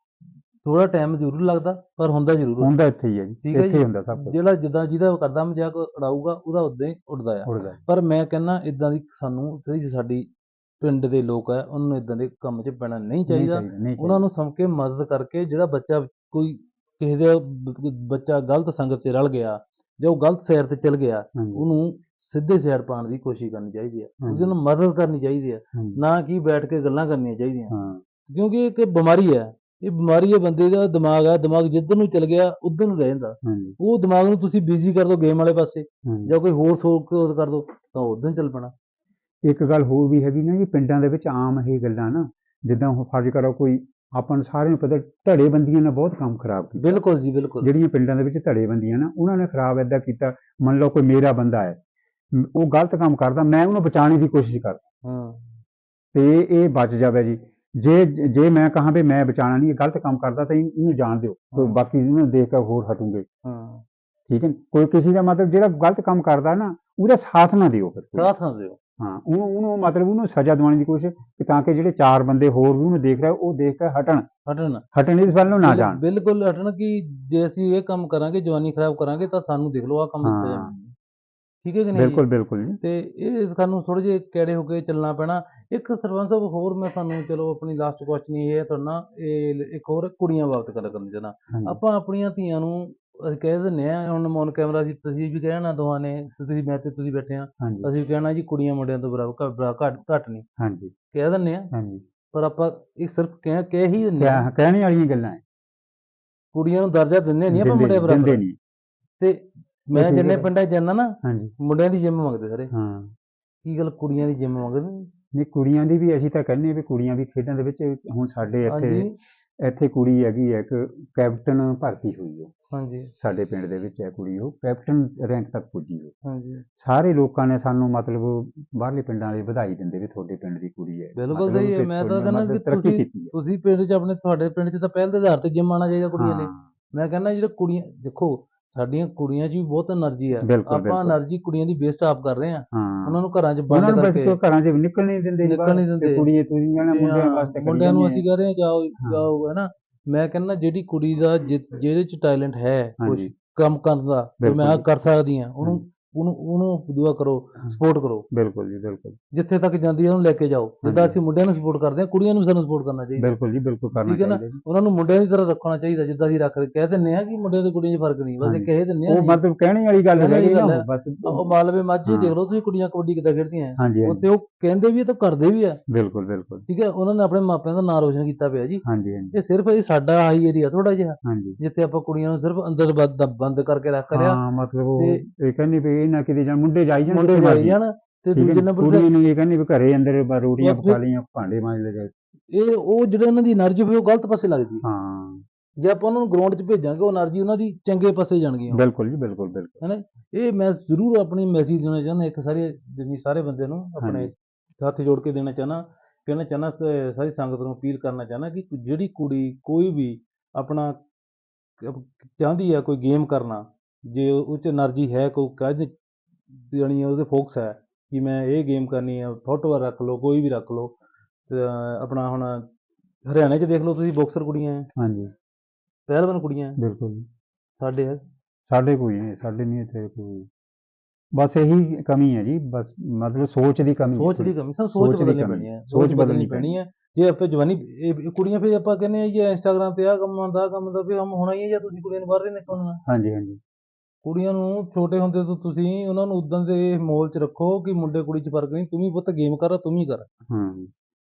ਥੋੜਾ ਟਾਈਮ ਜ਼ਰੂਰ ਲੱਗਦਾ ਪਰ ਹੁੰਦਾ ਜ਼ਰੂਰ। ਹੁੰਦਾ ਇੱਥੇ ਹੀ ਹੈ ਜੀ ਠੀਕ ਹੈ ਇੱਥੇ। ਹੀ ਹੁੰਦਾ ਸਭ ਕੁਝ ਜਿਹੜਾ ਜਿੱਦਾਂ ਜਿਹਦਾ ਕਰਦਾ ਮਜ਼ਾਕ ਉਡਾਊਗਾ ਉਹਦਾ ਉਦਾਂ ਹੀ ਉੱਡਦਾ ਆ। ਪਰ ਮੈਂ ਕਹਿੰਦਾ ਇਦਾਂ ਦੀ ਸਾਨੂੰ ਜਿਹੜੀ ਸਾਡੀ ਪਿੰਡ ਦੇ ਲੋਕ ਆ ਉਹਨਾਂ ਨੂੰ ਇਦਾਂ ਦੇ ਕੰਮ 'ਚ ਪੈਣਾ ਨਹੀਂ ਚਾਹੀਦਾ। ਉਹਨਾਂ ਨੂੰ ਸਮ ਕੇ ਮਦਦ ਕਰਕੇ ਜਿਹੜਾ ਬੱਚਾ ਕੋਈ ਕਿਸੇ ਦਾ ਬੱਚਾ ਗਲਤ ਸੰਗਤ 'ਚ ਰਲ ਗਿਆ ਜਾਂ ਉਹ ਗਲਤ ਸੈਰ ਤੇ ਚਲ ਗਿਆ ਉਹਨੂੰ ਸਿੱਧੇ ਸੈਰ ਪਾਉਣ ਦੀ ਕੋਸ਼ਿਸ਼ ਕਰਨੀ ਚਾਹੀਦੀ ਹੈ। ਹਾਂਜੀ। ਉਹਦੀ ਨੂੰ ਮਦਦ ਕਰਨੀ ਚਾਹੀਦੀ ਹੈ। ਨਾ ਕਿ ਬੈਠ ਕੇ ਗੱਲਾਂ ਕਰਨੀਆਂ ਚਾਹੀਦੀਆਂ। ਕਿਉਂਕਿ ਇਹ ਇੱਕ ਬਿਮਾਰੀ ਹੈ ਇਹ ਬਿਮਾਰੀ ਹੈ ਬੰਦੇ ਦਾ ਦਿਮਾਗ ਹੈ ਦਿਮਾਗ ਜਿੱਧਰ ਨੂੰ ਚਲ ਗਿਆ ਉਧਰ ਨੂੰ ਰਹਿ ਜਾਂਦਾ। ਉਹ ਦਿਮਾਗ ਨੂੰ ਤੁਸੀਂ ਬਿਜ਼ੀ ਕਰ ਦਿਓ ਗੇਮ ਵਾਲੇ ਪਾਸੇ ਜਾਂ ਕੋਈ ਹੋਰ ਸੋਚ ਕਰ ਦਿਓ ਤਾਂ ਉਧਰ ਚੱਲ ਪੈਣਾ। ਇੱਕ ਗੱਲ ਹੋਰ ਵੀ ਹੈਗੀ ਨਾ ਜੀ ਪਿੰਡਾਂ ਦੇ ਵਿੱਚ ਆਮ ਇਹ ਗੱਲਾਂ ਨਾ ਜਿੱਦਾਂ ਫਰਜ਼ ਕਰੋ ਕੋਈ ਆਪਾਂ ਨੂੰ ਸਾਰਿਆਂ ਨੂੰ ਪਤਾ ਧੜੇਬੰਦੀਆਂ ਨੇ ਬਹੁਤ ਕੰਮ ਖਰਾਬ ਕੀਤਾ। ਬਿਲਕੁਲ ਜੀ ਬਿਲਕੁਲ। ਜਿਹੜੀਆਂ ਪਿੰਡਾਂ ਦੇ ਵਿੱਚ ਧੜੇਬੰਦੀਆਂ ਨਾ ਉਹਨਾਂ ਨੇ ਖਰਾਬ ਏਦਾਂ ਕੀਤਾ ਮੰਨ ਲਓ ਕੋਈ ਮੇਰਾ ਬੰਦਾ ਹੈ ਉਹ ਗਲਤ ਕੰਮ ਕਰਦਾ ਮੈਂ ਉਹਨੂੰ ਬਚਾਉਣ ਦੀ ਕੋਸ਼ਿਸ਼ ਕਰਦਾ। ਹਾਂ। ਤੇ ਇਹ ਬਚ ਜਾਵੇ ਜੀ। ਜੇ ਜੇ ਮੈਂ ਕਹਾਂ ਵੀ ਮੈਂ ਬਚਾਉਣਾ ਨਹੀਂ ਇਹ ਗਲਤ ਕੰਮ ਕਰਦਾ ਤਾਂ ਇਹਨੂੰ ਜਾਣ ਦਿਓ। ਤੇ ਹਾਂ। ਬਾਕੀ ਇਹਨੂੰ ਦੇਖ ਕੇ ਹੋਰ ਹਟੂਗੇ। ਹਾਂ। ਠੀਕ ਹੈ? ਕੋਈ ਕਿਸੇ ਦਾ ਮਤਲਬ ਜਿਹੜਾ ਗਲਤ ਕੰਮ ਕਰਦਾ ਨਾ ਉਹਦਾ ਸਾਥ ਨਾ ਦਿਓ ਫਿਰ। ਕੋਈ। ਸਾਥ ਨਾ ਦਿਓ। ਹਾਂ ਉਹਨੂੰ ਉਹਨੂੰ ਮਤਲਬ ਉਹਨੂੰ ਸਜ਼ਾ ਦਿਵਾਉਣ ਦੀ ਕੋਸ਼ਿਸ਼ ਕਿ ਤਾਂ ਕਿ ਜਿਹੜੇ ਚਾਰ ਬੰਦੇ ਹੋਰ ਵੀ ਉਹਨੂੰ ਦੇਖ ਰਹੇ ਉਹ ਦੇਖ ਕੇ ਹਟਣ। ਹਟਣ। ਹਟਣ ਇਸ ਵੱਲ ਨੂੰ ਨਾ ਜਾਣ। ਬਿਲਕੁਲ ਹਟਣ ਕਿ ਜੇ ਅਸੀਂ ਇਹ ਕੰਮ ਕਰਾਂਗੇ ਜਵਾਨੀ ਖਰਾਬ ਕਰਾਂਗੇ ਤਾਂ ਸਾਨੂੰ ਦੇਖ ਲਓ ਆ ਕੰਮ। ਸਜ਼ਾ। ਠੀਕ ਹੈ ਕਿ ਨਹੀਂ? ਬਿਲਕੁਲ ਬਿਲਕੁਲ ਤੇ ਇਹ ਸਾਨੂੰ ਥੋੜੇ ਜਿਹੇ ਕੈੜੇ ਹੋ ਕੇ ਚੱਲਣਾ ਪੈਣਾ। ਇੱਕ ਸਰਪੰਚ ਸਾਹਿਬ ਹੋਰ ਮੈਂ ਤੁਹਾਨੂੰ ਚਲੋ ਆਪਣੀ ਲਾਸਟ ਕੁਐਸਚਨ ਇਹ ਹੈ ਤੁਹਾਡਾ ਇਹ ਇੱਕ ਹੋਰ ਕੁੜੀਆਂ ਬਾਬਤ ਗੱਲ ਕਰਨੀ ਹਾਂਜੀ। ਆਪਾਂ ਆਪਣੀਆਂ ਧੀਆਂ ਨੂੰ ਅਸੀਂ ਕਹਿ ਦਿੰਦੇ ਆ ਹੁਣ ਮੌਨ ਕੈਮਰਾ ਸੀ ਤੁਸੀਂ ਵੀ ਕਹਿਣਾ ਦੋਵਾਂ ਨੇ ਤੁਸੀਂ ਮੈਂ ਤੇ ਤੁਸੀਂ ਬੈਠੇ ਆ ਹਾਂਜੀ। ਅਸੀਂ ਕਹਿਣਾ ਜੀ ਕੁੜੀਆਂ ਮੁੰਡਿਆਂ ਤੋਂ ਬਰਾਬਰ ਘੱਟ- ਬਰਾ- ਘੱਟ ਘੱਟ ਨਹੀਂ। ਹਾਂਜੀ। ਕਹਿ ਦਿੰਦੇ ਆ। ਹਾਂਜੀ। ਪਰ ਆਪਾਂ ਇਹ ਸਿਰਫ ਕਹਿ ਕਹਿ ਹੀ ਦਿੰਦੇ ਆ। ਕਹਿਣੇ ਵਾਲੀਆਂ ਗੱਲਾਂ ਹੈ ਕੁੜੀਆਂ ਨੂੰ ਦਰਜਾ ਦਿੰਦੇ ਨਹੀਂ ਆਪਾਂ ਮੁੰਡਿਆਂ ਨਹੀਂ, ਦਿੰਦੇ ਬਰਾਬਰ। ਨਹੀਂ। ਤੇ ਮੈਂ ਜਿੰਨੇ। ਪਿੰਡਾਂ ਜਾਂਦਾ ਨਾ ਹਾਂਜੀ। ਮੁੰਡਿਆਂ ਦੀ ਜਿੰਮ ਮੰਗਦੇ ਸਾਰੇ। ਹਾਂ। ਕੀ ਗੱਲ ਕੁੜੀਆਂ ਦੀ ਜਿੰਮ ਮੰਗਦੇ ਨਹੀਂ ਕੁੜੀਆਂ ਦੀ ਵੀ ਅਸੀਂ ਤਾਂ ਕਹਿੰਦੇ ਵੀ ਕੁੜੀਆਂ ਵੀ ਖੇਡਾਂ ਦੇ ਵਿੱਚ ਹੁਣ ਸਾਡੇ ਇੱਥੇ ਹਾਂਜੀ। ਇੱਥੇ ਕੁੜੀ ਹੈਗੀ ਹੈ ਇੱਕ ਕੈਪਟਨ ਭਰਤੀ ਹੋਈ ਹੈ। ਹਾਂਜੀ। ਸਾਡੇ ਪਿੰਡ ਦੇ ਵਿੱਚ ਹੈ ਕੁੜੀ ਉਹ ਕੈਪਟਨ ਰੈਂਕ ਤੱਕ ਪੁੱਜੀ ਹੈ ਹਾਂਜੀ। ਸਾਰੇ ਲੋਕਾਂ ਨੇ ਸਾਨੂੰ ਮਤਲਬ ਬਾਹਰਲੇ ਪਿੰਡਾਂ ਵਾਲੇ ਵਧਾਈ ਦਿੰਦੇ ਵੀ ਤੁਹਾਡੇ ਪਿੰਡ ਦੀ ਕੁੜੀ ਹੈ। ਬਿਲਕੁਲ ਸਹੀ ਹੈ ਮੈਂ ਤਾਂ ਕਹਿੰਦਾ ਕਿ ਤੁਸੀਂ ਤੁਸੀਂ ਪਿੰਡ 'ਚ ਆਪਣੇ ਤੁਹਾਡੇ ਪਿੰਡ 'ਚ ਤਾਂ ਪਹਿਲ ਦੇ ਆਧਾਰ ਤੇ ਜਿੰਮ ਆਉਣਾ ਚਾਹੀਦਾ ਕੁੜੀਆਂ ਹਾਂ, ਮੈਂ ਕਹਿੰਦਾ ਜਿਹੜੇ ਕੁੜੀਆਂ ਦੇਖੋ ਸਾਡੀਆਂ ਕੁੜੀਆਂ 'ਚ ਵੀ ਬਹੁਤ એનર્ਜੀ ਹੈ ਆਪਾਂ એનર્ਜੀ ਕੁੜੀਆਂ ਦੀ ਵੇਸਟ ਆਫ ਕਰ ਰਹੇ ਹਾਂ। ਉਹਨਾਂ ਨੂੰ ਘਰਾਂ 'ਚ ਉਹਨਾਂ ਬੰਦ ਨੂੰ ਬਸ ਕਰਕੇ ਘਰਾਂ 'ਚ ਨਿਕਲ ਨਹੀਂ ਦਿੰਦੇ ਨਿਕਲ ਨਹੀਂ ਦਿੰਦੇ। ਤੇ ਤੁਸੀਂ ਜਾਣਾ ਮੁੰਡਿਆਂ ਵਾਸਤੇ ਹਾਂ, ਕਰੀ ਮੁੰਡਿਆਂ ਨੂੰ ਅਸੀਂ ਕਹ ਰਹੇ ਹਾਂ। ਜਾਓ ਜਾਓ ਹੈਨਾ ਮੈਂ ਕਹਿੰਦਾ ਜਿਹੜੀ ਕੁੜੀ ਦਾ ਜਿਹਦੇ 'ਚ ਟੈਲੈਂਟ ਹੈ ਕੁਝ ਕੰਮ ਕਰਨ ਦਾ ਮੈਂ ਆਹ ਕਰ ਸਕਦੀ ਹਾਂ ਉਹਨੂੰ ਉਹਨੂੰ ਉਹਨੂੰ ਦੁਆ ਕਰੋ ਹਾਂ। ਸਪੋਰਟ ਕਰੋ। ਬਿਲਕੁਲ ਜੀ ਬਿਲਕੁਲ। ਜਿੱਥੇ ਤੱਕ ਜਾਂਦੀ ਹੈ ਉਹਨੂੰ ਲੈ ਕੇ ਜਾਓ। ਜਿੱਦਾਂ। ਅਸੀਂ ਮੁੰਡਿਆਂ ਨੂੰ ਸਪੋਰਟ ਕਰਦੇ ਹਾਂ ਕੁੜੀਆਂ ਨੂੰ ਵੀ ਸਾਨੂੰ ਸਪੋਰਟ ਕਰਨਾ ਚਾਹੀਦਾ। ਬਿਲਕੁਲ ਜੀ ਬਿਲਕੁਲ ਕਰਨਾ ਠੀਕ ਹੈ ਨਾ? ਜੀ। ਉਹਨਾਂ ਨੂੰ ਮੁੰਡਿਆਂ ਦੀ ਤਰ੍ਹਾਂ ਰੱਖਣਾ ਚਾਹੀਦਾ ਜਿੱਦਾਂ ਅਸੀਂ ਰੱਖਦੇ ਕਹਿ ਦਿੰਦੇ ਆ ਕਿ ਮੁੰਡਿਆਂ ਤੇ ਕੁੜੀਆਂ 'ਚ ਫ਼ਰਕ ਨਹੀਂ ਬਸ ਇਹ। ਕਹਿ ਦਿੰਦੇ ਆ ਉਹ। ਮਤਲਬ ਕਹਿਣੇ ਵਾਲੀ ਗੱਲ ਰਹਿ ਗੱਲ ਉਹ ਬਸ ਉਹ ਮਾਲਵੇ ਮਾਝੇ ਹਾਂ। ਦੇਖ ਲਓ ਤੁਸੀਂ ਕੁੜੀਆਂ ਕਬੱਡੀ ਕਿੱਦਾਂ ਖੇਡਦੀਆਂ। ਉੱਥੇ ਉਹ ਕਹਿੰਦੇ ਵੀ ਆ ਤਾਂ ਕਰਦੇ ਵੀ ਆ। ਬਿਲਕੁਲ ਬਿਲਕੁਲ। ਠੀਕ ਹੈ? ਉਹਨਾਂ ਨੇ ਆਪਣੇ ਮਾਪਿਆਂ ਦਾ ਨਾਂ ਰੋਸ਼ਨ ਕੀਤਾ ਪਿਆ ਜੀ। ਹਾਂਜੀ ਹਾਂਜੀ। ਇਹ ਸਿਰਫ ਇਹ ਸਾਡਾ ਹਾਈ ਏਰੀਆ ਥੋੜਾ ਜਿਹਾ। ਜਿੱਥੇ ਆਪਾਂ ਕੁੜੀਆਂ ਨੂੰ ਸਿਰਫ ਅੰਦਰ ਬੰਦ ਕਰਕੇ ਰੱਖ ਲਿਆ ਹਾਂ ਮਤਲਬ ਉਹ ਇਹ ਕਹਿੰਦੇ ਵੀ ਇਹ ਨਾ ਕਿਤੇ ਜਾਂ ਮੁੰਡੇ ਜਾਈ ਜਾਣ ਮੁੰਡੇ ਜਾਈ ਜਾਣ ਤੇ ਦੂਜੇ ਨੰਬਰ ਤੇ ਕੁੜੀ ਨੂੰ ਇਹ ਕਹਿੰਦੇ ਵੀ ਘਰੇ ਅੰਦਰ ਰੋਟੀਆਂ ਪਕਾ ਲਈਆਂ ਭਾਂਡੇ ਮਾਂਜ ਲਏ ਜਾ ਇਹ ਉਹ ਜਿਹੜਾ ਇਹਨਾਂ ਦੀ એનર્ਜੀ ਉਹ ਗਲਤ ਪਾਸੇ ਲੱਗਦੀ ਹਾਂ। ਜੇ ਆਪਾਂ ਉਹਨਾਂ ਨੂੰ ਗਰਾਊਂਡ 'ਚ ਭੇਜਾਂਗੇ ਉਹ એનર્ਜੀ ਉਹਨਾਂ ਦੀ ਚੰਗੇ ਪਾਸੇ ਜਾਣਗੀ ਬਿਲਕੁਲ ਜੀ ਬਿਲਕੁਲ ਬਿਲਕੁਲ। ਹੈਨਾ? ਇਹ ਮੈਂ ਜ਼ਰੂਰ ਆਪਣੀ ਮੈਸੇਜ ਦੇਣਾ ਚਾਹੁੰਦਾ ਇੱਕ ਸਾਰੇ ਜਿੰਨੀ ਸਾਰੇ ਬੰਦੇ ਨੂੰ ਆਪਣੇ ਹੱਥ ਜੋੜ ਕੇ ਦੇਣਾ ਚਾਹਨਾ ਕਹਿਣਾ ਚਾਹਨਾ ਸਾਰੀ ਸੰਗਤ ਨੂੰ ਅਪੀਲ ਕਰਨਾ ਚਾਹਨਾ ਕਿ ਜਿਹੜੀ ਕੁੜੀ ਕੋਈ ਵੀ ਆਪਣਾ ਚਾਹੁੰਦੀ ਆ ਕੋਈ ਗੇਮ ਕਰਨਾ ਜੇ ਉਹ 'ਚ ਐਨਰਜੀ ਹੈ ਕੋਈ ਕਾਹਦੇ ਜਾਣੀ ਉਹਦੇ ਫੋਕਸ ਹੈ ਕਿ ਮੈਂ ਇਹ ਗੇਮ ਕਰਨੀ ਆ ਫੁੱਟਬਾਲ ਰੱਖ ਲਓ ਕੋਈ ਵੀ ਰੱਖ ਲਓ ਆਪਣਾ ਹੁਣ ਹਰਿਆਣੇ 'ਚ ਦੇਖ ਲਓ ਤੁਸੀਂ ਬਾਕਸਰ ਕੁੜੀਆਂ। ਹੈ ਹਾਂਜੀ। ਪਹਿਲਵਾਨ ਕੁੜੀਆਂ। ਹੈ ਬਿਲਕੁਲ ਸਾਡੇ ਸਾਡੇ ਕੋਈ ਨਹੀਂ ਸਾਡੇ ਨਹੀਂ ਇੱਥੇ ਕੋਈ। ਬਸ ਇਹੀ ਕਮੀ ਹੈ ਜੀ ਬਸ ਮਤਲਬ ਸੋਚ ਦੀ ਕਮੀ ਸੋਚ ਦੀ ਕਮੀ ਸਰ ਸੋਚ ਬਦਲਣੀ ਪੈਣੀ ਹੈ। ਸੋਚ ਬਦਲਣੀ ਪੈਣੀ ਹੈ। ਜੇ ਆਪੇ ਜਵਾਨੀ ਇਹ- ਕੁੜੀਆਂ ਫਿਰ ਆਪਾਂ ਕਹਿੰਦੇ ਆ ਜੀ ਇੰਸਟਾਗ੍ਰਾਮ ਤੇ ਆ ਕੰਮ ਦਾ ਕੰਮ ਹੁੰਦਾ ਵੀ ਹਮ ਹੋਣਾ ਹੀ ਜਾਂ ਤੁਸੀਂ ਕੁੜੀਆਂ ਨੂੰ ਬਾਹਰ ਹੀ ਨਿਕਲਣਾ। ਹਾਂਜੀ ਹਾਂਜੀ। ਕੁੜੀਆਂ ਨੂੰ ਛੋਟੇ ਹੁੰਦੇ ਤੋਂ ਤੁਸੀਂ ਉਹਨਾਂ ਨੂੰ ਉਦੋਂ ਦੇ ਮੋਲ 'ਚ ਰੱਖੋ ਕਿ ਮੁੰਡੇ ਕੁੜੀ 'ਚ ਫ਼ਰਕ ਨਹੀਂ ਤੂੰ ਵੀ ਪੁੱਤ ਗੇਮ ਕਰ ਤੂੰ ਵੀ ਕਰ। ਹਾਂ।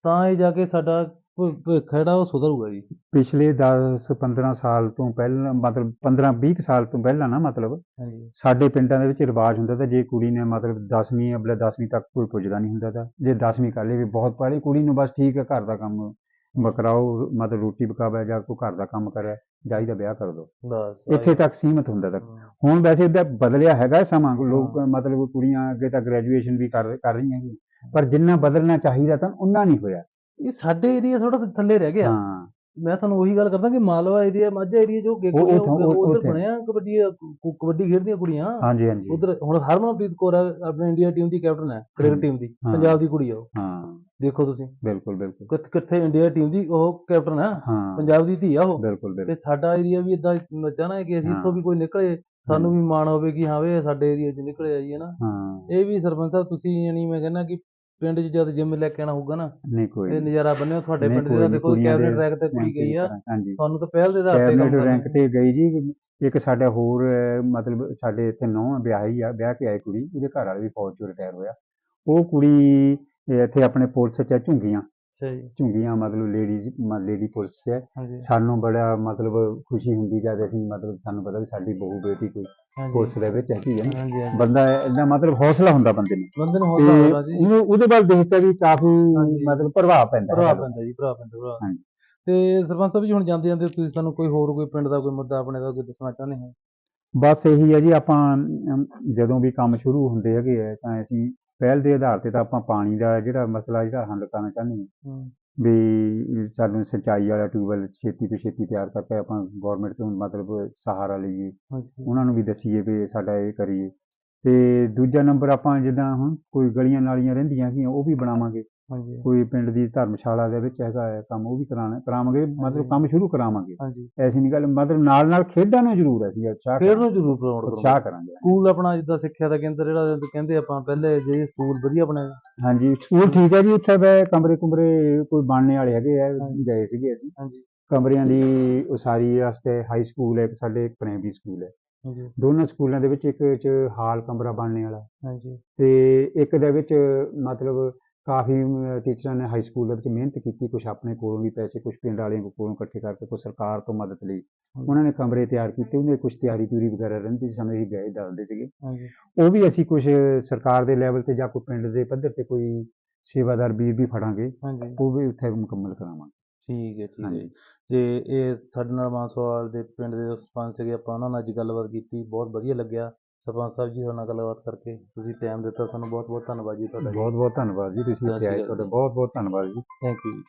ਤਾਂ ਇਹ ਜਾ ਕੇ ਸਾਡਾ ਭਵ- ਭਵਿੱਖ ਜਿਹੜਾ ਉਹ ਸੁਧਰੂਗਾ ਜੀ। ਪਿਛਲੇ 10 15 ਸਾਲ ਤੋਂ ਪਹਿਲਾਂ ਮਤਲਬ 15 20 ਸਾਲ ਤੋਂ ਪਹਿਲਾਂ ਨਾ ਮਤਲਬ ਹਾਂਜੀ। ਸਾਡੇ ਪਿੰਡਾਂ ਦੇ ਵਿੱਚ ਰਿਵਾਜ ਹੁੰਦਾ ਤਾਂ ਜੇ ਕੁੜੀ ਨੇ ਮਤਲਬ 10ਵੀਂ ਅਬਲਾ 10ਵੀਂ ਤੱਕ ਕੋਈ ਪੁੱਜਦਾ ਨਹੀਂ ਹੁੰਦਾ ਤਾਂ ਜੇ 10ਵੀਂ ਕਰ ਲਈ ਵੀ ਬਹੁਤ ਪੜ੍ਹੀ ਕੁੜੀ ਨੂੰ ਬਸ ਠੀਕ ਹੈ ਘਰ ਦਾ ਕੰਮ ਬਕਰਾਓ ਮਤਲਬ ਰੋਟੀ ਪਕਾਵੇ ਜਾਂ ਕੋਈ ਘਰ ਦਾ ਕੰਮ ਕਰੇ। ਜਾਈ ਦਾ ਵਿਆਹ ਕਰ ਦੋ। ਬਸ ਇੱਥੇ ਤੱਕ ਸੀਮਤ ਹੁੰਦਾ ਤੱਕ। ਹੁਣ ਵੈਸੇ ਇਹਦਾ ਬਦਲਿਆ ਹੈਗਾ ਸਮਾਂ। ਲੋਕ ਮਤਲਬ ਕੁੜੀਆਂ ਅੱਗੇ ਤਾਂ ਗ੍ਰੈਜੂਏਸ਼ਨ ਵੀ ਕਰ ਕਰ ਰਹੀਆਂ ਪਰ ਜਿੰਨਾ ਬਦਲਣਾ ਚਾਹੀਦਾ ਤਾਂ ਉਹਨਾਂ ਨਹੀਂ ਹੋਇਆ। ਇਹ ਸਾਡੇ ਏਰੀਆ ਥੋੜਾ ਥੱਲੇ ਰਹਿ ਗਿਆ। ਹਾਂ। ਮੈਂ ਤੁਹਾਨੂੰ ਉਹੀ ਗੱਲ ਕਰਦਾ ਕਿ ਮਾਲਵਾ ਏਰੀਆ ਮਾਝਾ ਏਰੀਆ ਜੋ ਉਹ- ਉਹ ਉਧਰ ਉੱਥੇ। ਬਣਿਆ ਕਬੱਡੀ ਕੁ- ਕਬੱਡੀ ਖੇਡਦੀਆਂ ਕੁੜੀਆਂ। ਹਾਂਜੀ ਹਾਂਜੀ। ਉਧਰ ਹੁਣ ਹਰਮਨਪ੍ਰੀਤ ਕੌਰ ਹੈ ਆਪਣੀ ਇੰਡੀਆ ਟੀਮ ਦੀ ਕੈਪਟਨ ਹੈ ਕ੍ਰਿਕਟ। ਟੀਮ ਦੀ ਹਾਂ। ਪੰਜਾਬ ਦੀ ਕੁੜੀ ਆ ਉਹ। ਹਾਂ। ਦੇਖੋ ਤੁਸੀਂ। ਬਿਲਕੁਲ ਬਿਲਕੁਲ। ਕਿੱਥੇ ਕਿੱਥੇ ਇੰਡੀਆ ਟੀਮ ਦੀ ਉਹ ਕੈਪਟਨ ਹੈ ਹਾਂ। ਪੰਜਾਬ ਦੀ ਧੀ ਆ ਉਹ। ਬਿਲਕੁਲ ਤੇ ਬਿਲਕੁਲ ਸਾਡਾ ਏਰੀਆ ਵੀ ਇਦਾਂ ਚਾਹਣਾ ਹੈ ਕਿ ਅਸੀਂ ਹਾਂ। ਇੱਥੋਂ ਵੀ ਕੋਈ ਨਿਕਲੇ ਸਾਨੂੰ ਵੀ ਮਾਣ ਹੋਵੇ ਕਿ ਹਾਂ ਵੇ ਸਾਡੇ ਏਰੀਆ 'ਚ ਨਿਕਲੇ ਆ ਜੀ ਹਨਾ। ਹਾਂ। ਇਹ ਵੀ ਸਰਪੰਚ ਸਾਹਿਬ ਤੁਸੀਂ ਯਾਨੀ ਮੈਂ ਕਹਿੰਦਾ ਕਿ ਪਿੰਡ 'ਚ ਜਦ ਜਿੰਮ ਲੈ ਕੇ ਆਣਾ ਹੋਊਗਾ ਨਾ ਨਹੀਂ ਕੋਈ ਇਹ ਨਜ਼ਾਰਾ ਬੰਨਿਓ ਤੁਹਾਡੇ ਨਹੀਂ, ਪਿੰਡ ਕੋਈ ਦੇ ਨਹੀਂ, ਦੇਖੋ ਕੁੜੀਆਂ ਦੇ ਰੈਂਕ ਤੇ ਕੁੜੀ ਗਈ ਆ। ਹਾਂਜੀ। ਤੁਹਾਨੂੰ ਤਾਂ ਪਹਿਲ ਦੇ ਆਧਾਰ ਤੇ ਕੰਮ ਕੈਬਨਿਟ ਕਰਨਾ ਰੈਂਕ ਤੇ ਗਈ ਜੀ। ਇੱਕ ਸਾਡਾ ਹੋਰ ਅਹ, ਮਤਲਬ ਸਾਡੇ ਇੱਥੇ ਨੌਂ ਵਿਆਹੀ ਆ ਵਿਆਹ ਕੇ ਆਈ ਕੁੜੀ ਉਹਦੇ ਘਰ ਵਾਲੇ ਵੀ ਫੌਜ ਚੋਂ ਰਿਟਾਇਰ ਹੋਇਆ। ਉਹ ਕੁੜੀ ਇਹ ਇੱਥੇ ਆਪਣੇ ਪੁਲਿਸ 'ਚ ਹੈ, ਝੁੰਗੀਆਂ। ਅੱਛਾ ਜੀ। ਝੁੰਗੀਆਂ ਮਤਲਬ ਲੇਡੀਜ਼ ਲੇਡੀ ਪੁਲਿਸ ਹੈ। ਹਾਂਜੀ। ਸਾਨੂੰ ਬੜਾ ਮਤਲਬ ਖੁਸ਼ੀ ਹੁੰਦੀ ਜਦ ਅਸੀਂ ਮਤਲਬ ਸਾਨੂੰ ਪਤਾ ਵੀ ਸਾਡੀ ਬਹੂ ਬੇਟੀ ਕੋਈ ਹਾਂਜੀ। ਪੁਲਿਸ ਦੇ ਵਿੱਚ ਹੈਗੀ ਹੈ ਨਾ। ਹਾਂਜੀ ਹਾਂਜੀ। ਬੰਦਾ ਇਦਾਂ ਮਤਲਬ ਹੌਸਲਾ ਹੁੰਦਾ ਬੰਦੇ ਨੂੰ। ਬੰਦੇ ਨੂੰ ਤੇ ਹੌਸਲਾ ਹੋਣਾ ਜੀ। ਉਹਨੂੰ ਉਹਦੇ ਵੱਲ ਦੇਖ ਕੇ ਵੀ ਕਾਫੀ ਹਾਂਜੀ। ਮਤਲਬ ਪ੍ਰਭਾਵ ਪੈਂਦਾ ਭਰਾ ਪੈਂਦਾ ਜੀ ਭਰਾ ਪੈਂਦਾ ਭਰਾ ਹਾਂਜੀ। ਤੇ ਸਰਪੰਚ ਸਾਹਿਬ ਜੀ ਹੁਣ ਜਾਂਦੇ ਜਾਂਦੇ ਤੁਸੀਂ ਸਾਨੂੰ ਕੋਈ ਹੋਰ ਕੋਈ ਪਿੰਡ ਦਾ ਕੋਈ ਮੁੱਦਾ ਆਪਣੇ ਦਾ ਕੋਈ ਦੱਸਣਾ ਚਾਹੁੰਦੇ ਹੋ? ਬਸ ਇਹੀ ਹੈ ਜੀ ਆਪਾਂ ਅਮ, ਜਦੋਂ ਵੀ ਕੰਮ ਸ਼ੁਰੂ ਹੁੰਦੇ ਹੈਗੇ ਆ ਤਾਂ ਅਸੀਂ ਪਹਿਲ ਦੇ ਆਧਾਰ ਤੇ ਤਾਂ ਆਪਾਂ ਪਾਣੀ ਦਾ ਜਿਹੜਾ ਮਸਲਾ ਜਿਹੜਾ ਹੱਲ ਕਰਨਾ ਚਾਹੁੰਦੇ ਹਾਂ। ਵੀ ਸਾਨੂੰ ਸਿੰਚਾਈ ਵਾਲਾ ਟਿਊਬਵੈੱਲ ਛੇਤੀ ਤੋਂ ਛੇਤੀ ਤਿਆਰ ਕਰਕੇ ਆਪਾਂ ਗਵਰਨਮੈਂਟ ਤੋਂ ਮਤਲਬ ਸਹਾਰਾ ਲਈਏ। ਉਹਨਾਂ ਨੂੰ ਵੀ ਦੱਸੀਏ ਵੀ ਸਾਡਾ ਇਹ ਕਰੀਏ। ਤੇ ਦੂਜਾ ਨੰਬਰ ਆਪਾਂ ਜਿੱਦਾਂ ਹੁਣ ਕੋਈ ਗਲੀਆਂ ਨਾਲੀਆਂ ਰਹਿੰਦੀਆਂ ਹੈਗੀਆਂ ਉਹ ਵੀ ਬਣਾਵਾਂਗੇ। ਹਾਂਜੀ। ਕੋਈ ਪਿੰਡ ਦੀ ਧਰਮਸ਼ਾਲਾ ਦੇ ਵਿੱਚ ਹੈਗਾ ਹੈ ਕੰਮ ਉਹ ਵੀ ਕਰਾਣਾ ਕਰਾਵਾਂਗੇ ਮਤਲਬ। ਕੰਮ ਸ਼ੁਰੂ ਕਰਾਵਾਂਗੇ। ਹਾਂਜੀ। ਐਸੀ ਨਹੀਂ ਗੱਲ ਮਤਲਬ ਨਾਲ ਨਾਲ ਖੇਡਾਂ ਨੂੰ ਜ਼ਰੂਰ ਹੈ ਅਸੀਂ ਉਤਸ਼ਾਹ ਖੇਡ ਨੂੰ ਜ਼ਰੂਰ ਪ੍ਰਮੋਟ ਉਤਸ਼ਾਹ ਕਰਾਂਗੇ। ਸਕੂਲ ਆਪਣਾ ਜਿੱਦਾਂ ਸਿੱਖਿਆ ਦਾ ਕੇਂਦਰ ਜਿਹੜਾ ਕਹਿੰਦੇ ਆਪਾਂ ਪਹਿਲੇ ਜਿਹੜੇ ਸਕੂਲ ਵਧੀਆ ਬਣਾਏ ਹਾਂਜੀ ਸਕੂਲ ਠੀਕ ਹੈ ਜੀ ਉੱਥੇ ਵੇ ਕਮਰੇ ਕੁਮਰੇ ਕੋਈ ਬਣਨੇ ਵਾਲੇ ਹੈਗੇ ਆ। ਗਏ ਸੀਗੇ ਅਸੀਂ। ਹਾਂਜੀ। ਕਮਰਿਆਂ ਦੀ ਉਸਾਰੀ ਵਾਸਤੇ ਹਾਈ ਸਕੂਲ ਹੈ ਸਾਡੇ ਪ੍ਰਾਇਮਰੀ ਸਕੂਲ ਹੈ। ਹਾਂਜੀ। ਦੋਨਾਂ ਸਕੂਲਾਂ ਦੇ ਵਿੱਚ ਇੱਕ ਚ ਹਾਲ ਕਮਰਾ ਬਣਨੇ ਵਾਲਾ। ਹਾਂਜੀ। ਤੇ ਇੱਕ ਦੇ ਵਿੱਚ ਮਤਲਬ ਕਾਫੀ ਟੀਚਰਾਂ ਨੇ ਹਾਈ ਸਕੂਲ ਦੇ ਵਿੱਚ ਮਿਹਨਤ ਕੀਤੀ ਕੁਝ ਆਪਣੇ ਕੋਲੋਂ ਵੀ ਪੈਸੇ ਕੁਝ ਪਿੰਡ ਵਾਲਿਆਂ ਕੋਲੋਂ ਇਕੱਠੇ ਕਰਕੇ ਕੁਝ ਸਰਕਾਰ ਤੋਂ ਮਦਦ ਲਈ। ਉਹਨਾਂ ਨੇ ਕਮਰੇ ਤਿਆਰ ਕੀਤੇ ਉਹਨੇ ਕੁਝ ਤਿਆਰੀ ਤਿਉਰੀ ਵਗੈਰਾ ਰਹਿੰਦੀ ਸੀ ਸਮੇਂ ਹੀ ਗਏ ਦੱਸਦੇ ਸੀਗੇ। ਉਹ ਵੀ ਅਸੀਂ ਕੁਝ ਸਰਕਾਰ ਦੇ ਲੈਵਲ ਤੇ ਜਾਂ ਕੋਈ ਪਿੰਡ ਦੇ ਪੱਧਰ ਤੇ ਕੋਈ ਸੇਵਾਦਾਰ ਵੀਰ ਵੀ ਫੜਾਂਗੇ ਉਹ ਵੀ ਉੱਥੇ ਮੁਕੰਮਲ ਕਰਾਵਾਂਗੇ। ਠੀਕ ਹੈ ਠੀਕ ਹੈ ਤੇ ਇਹ ਸਾਡੇ ਨਾਲ ਮਾਨਸਵਾਲ ਦੇ ਪਿੰਡ ਦੇ ਸਰਪੰਚ ਸੀਗੇ ਆਪਾਂ ਉਹਨਾਂ ਨਾਲ ਅੱਜ ਗੱਲਬਾਤ ਕੀਤੀ ਬਹੁਤ ਵਧੀਆ ਲੱਗਿਆ। ਸਰਪੰਚ ਸਾਹਿਬ ਜੀ ਨਾਲ ਗੱਲਬਾਤ ਕਰਕੇ ਤੁਸੀਂ ਟਾਈਮ ਦਿੱਤਾ ਤੁਹਾਨੂੰ ਬਹੁਤ ਬਹੁਤ ਧੰਨਵਾਦ ਜੀ ਤੁਹਾਡਾ ਬਹੁਤ ਬਹੁਤ ਧੰਨਵਾਦ ਜੀ ਤੁਸੀਂ ਇੱਥੇ ਆਏ ਤੁਹਾਡਾ ਜੀ। ਬਹੁਤ ਬਹੁਤ ਧੰਨਵਾਦ ਜੀ। Thank you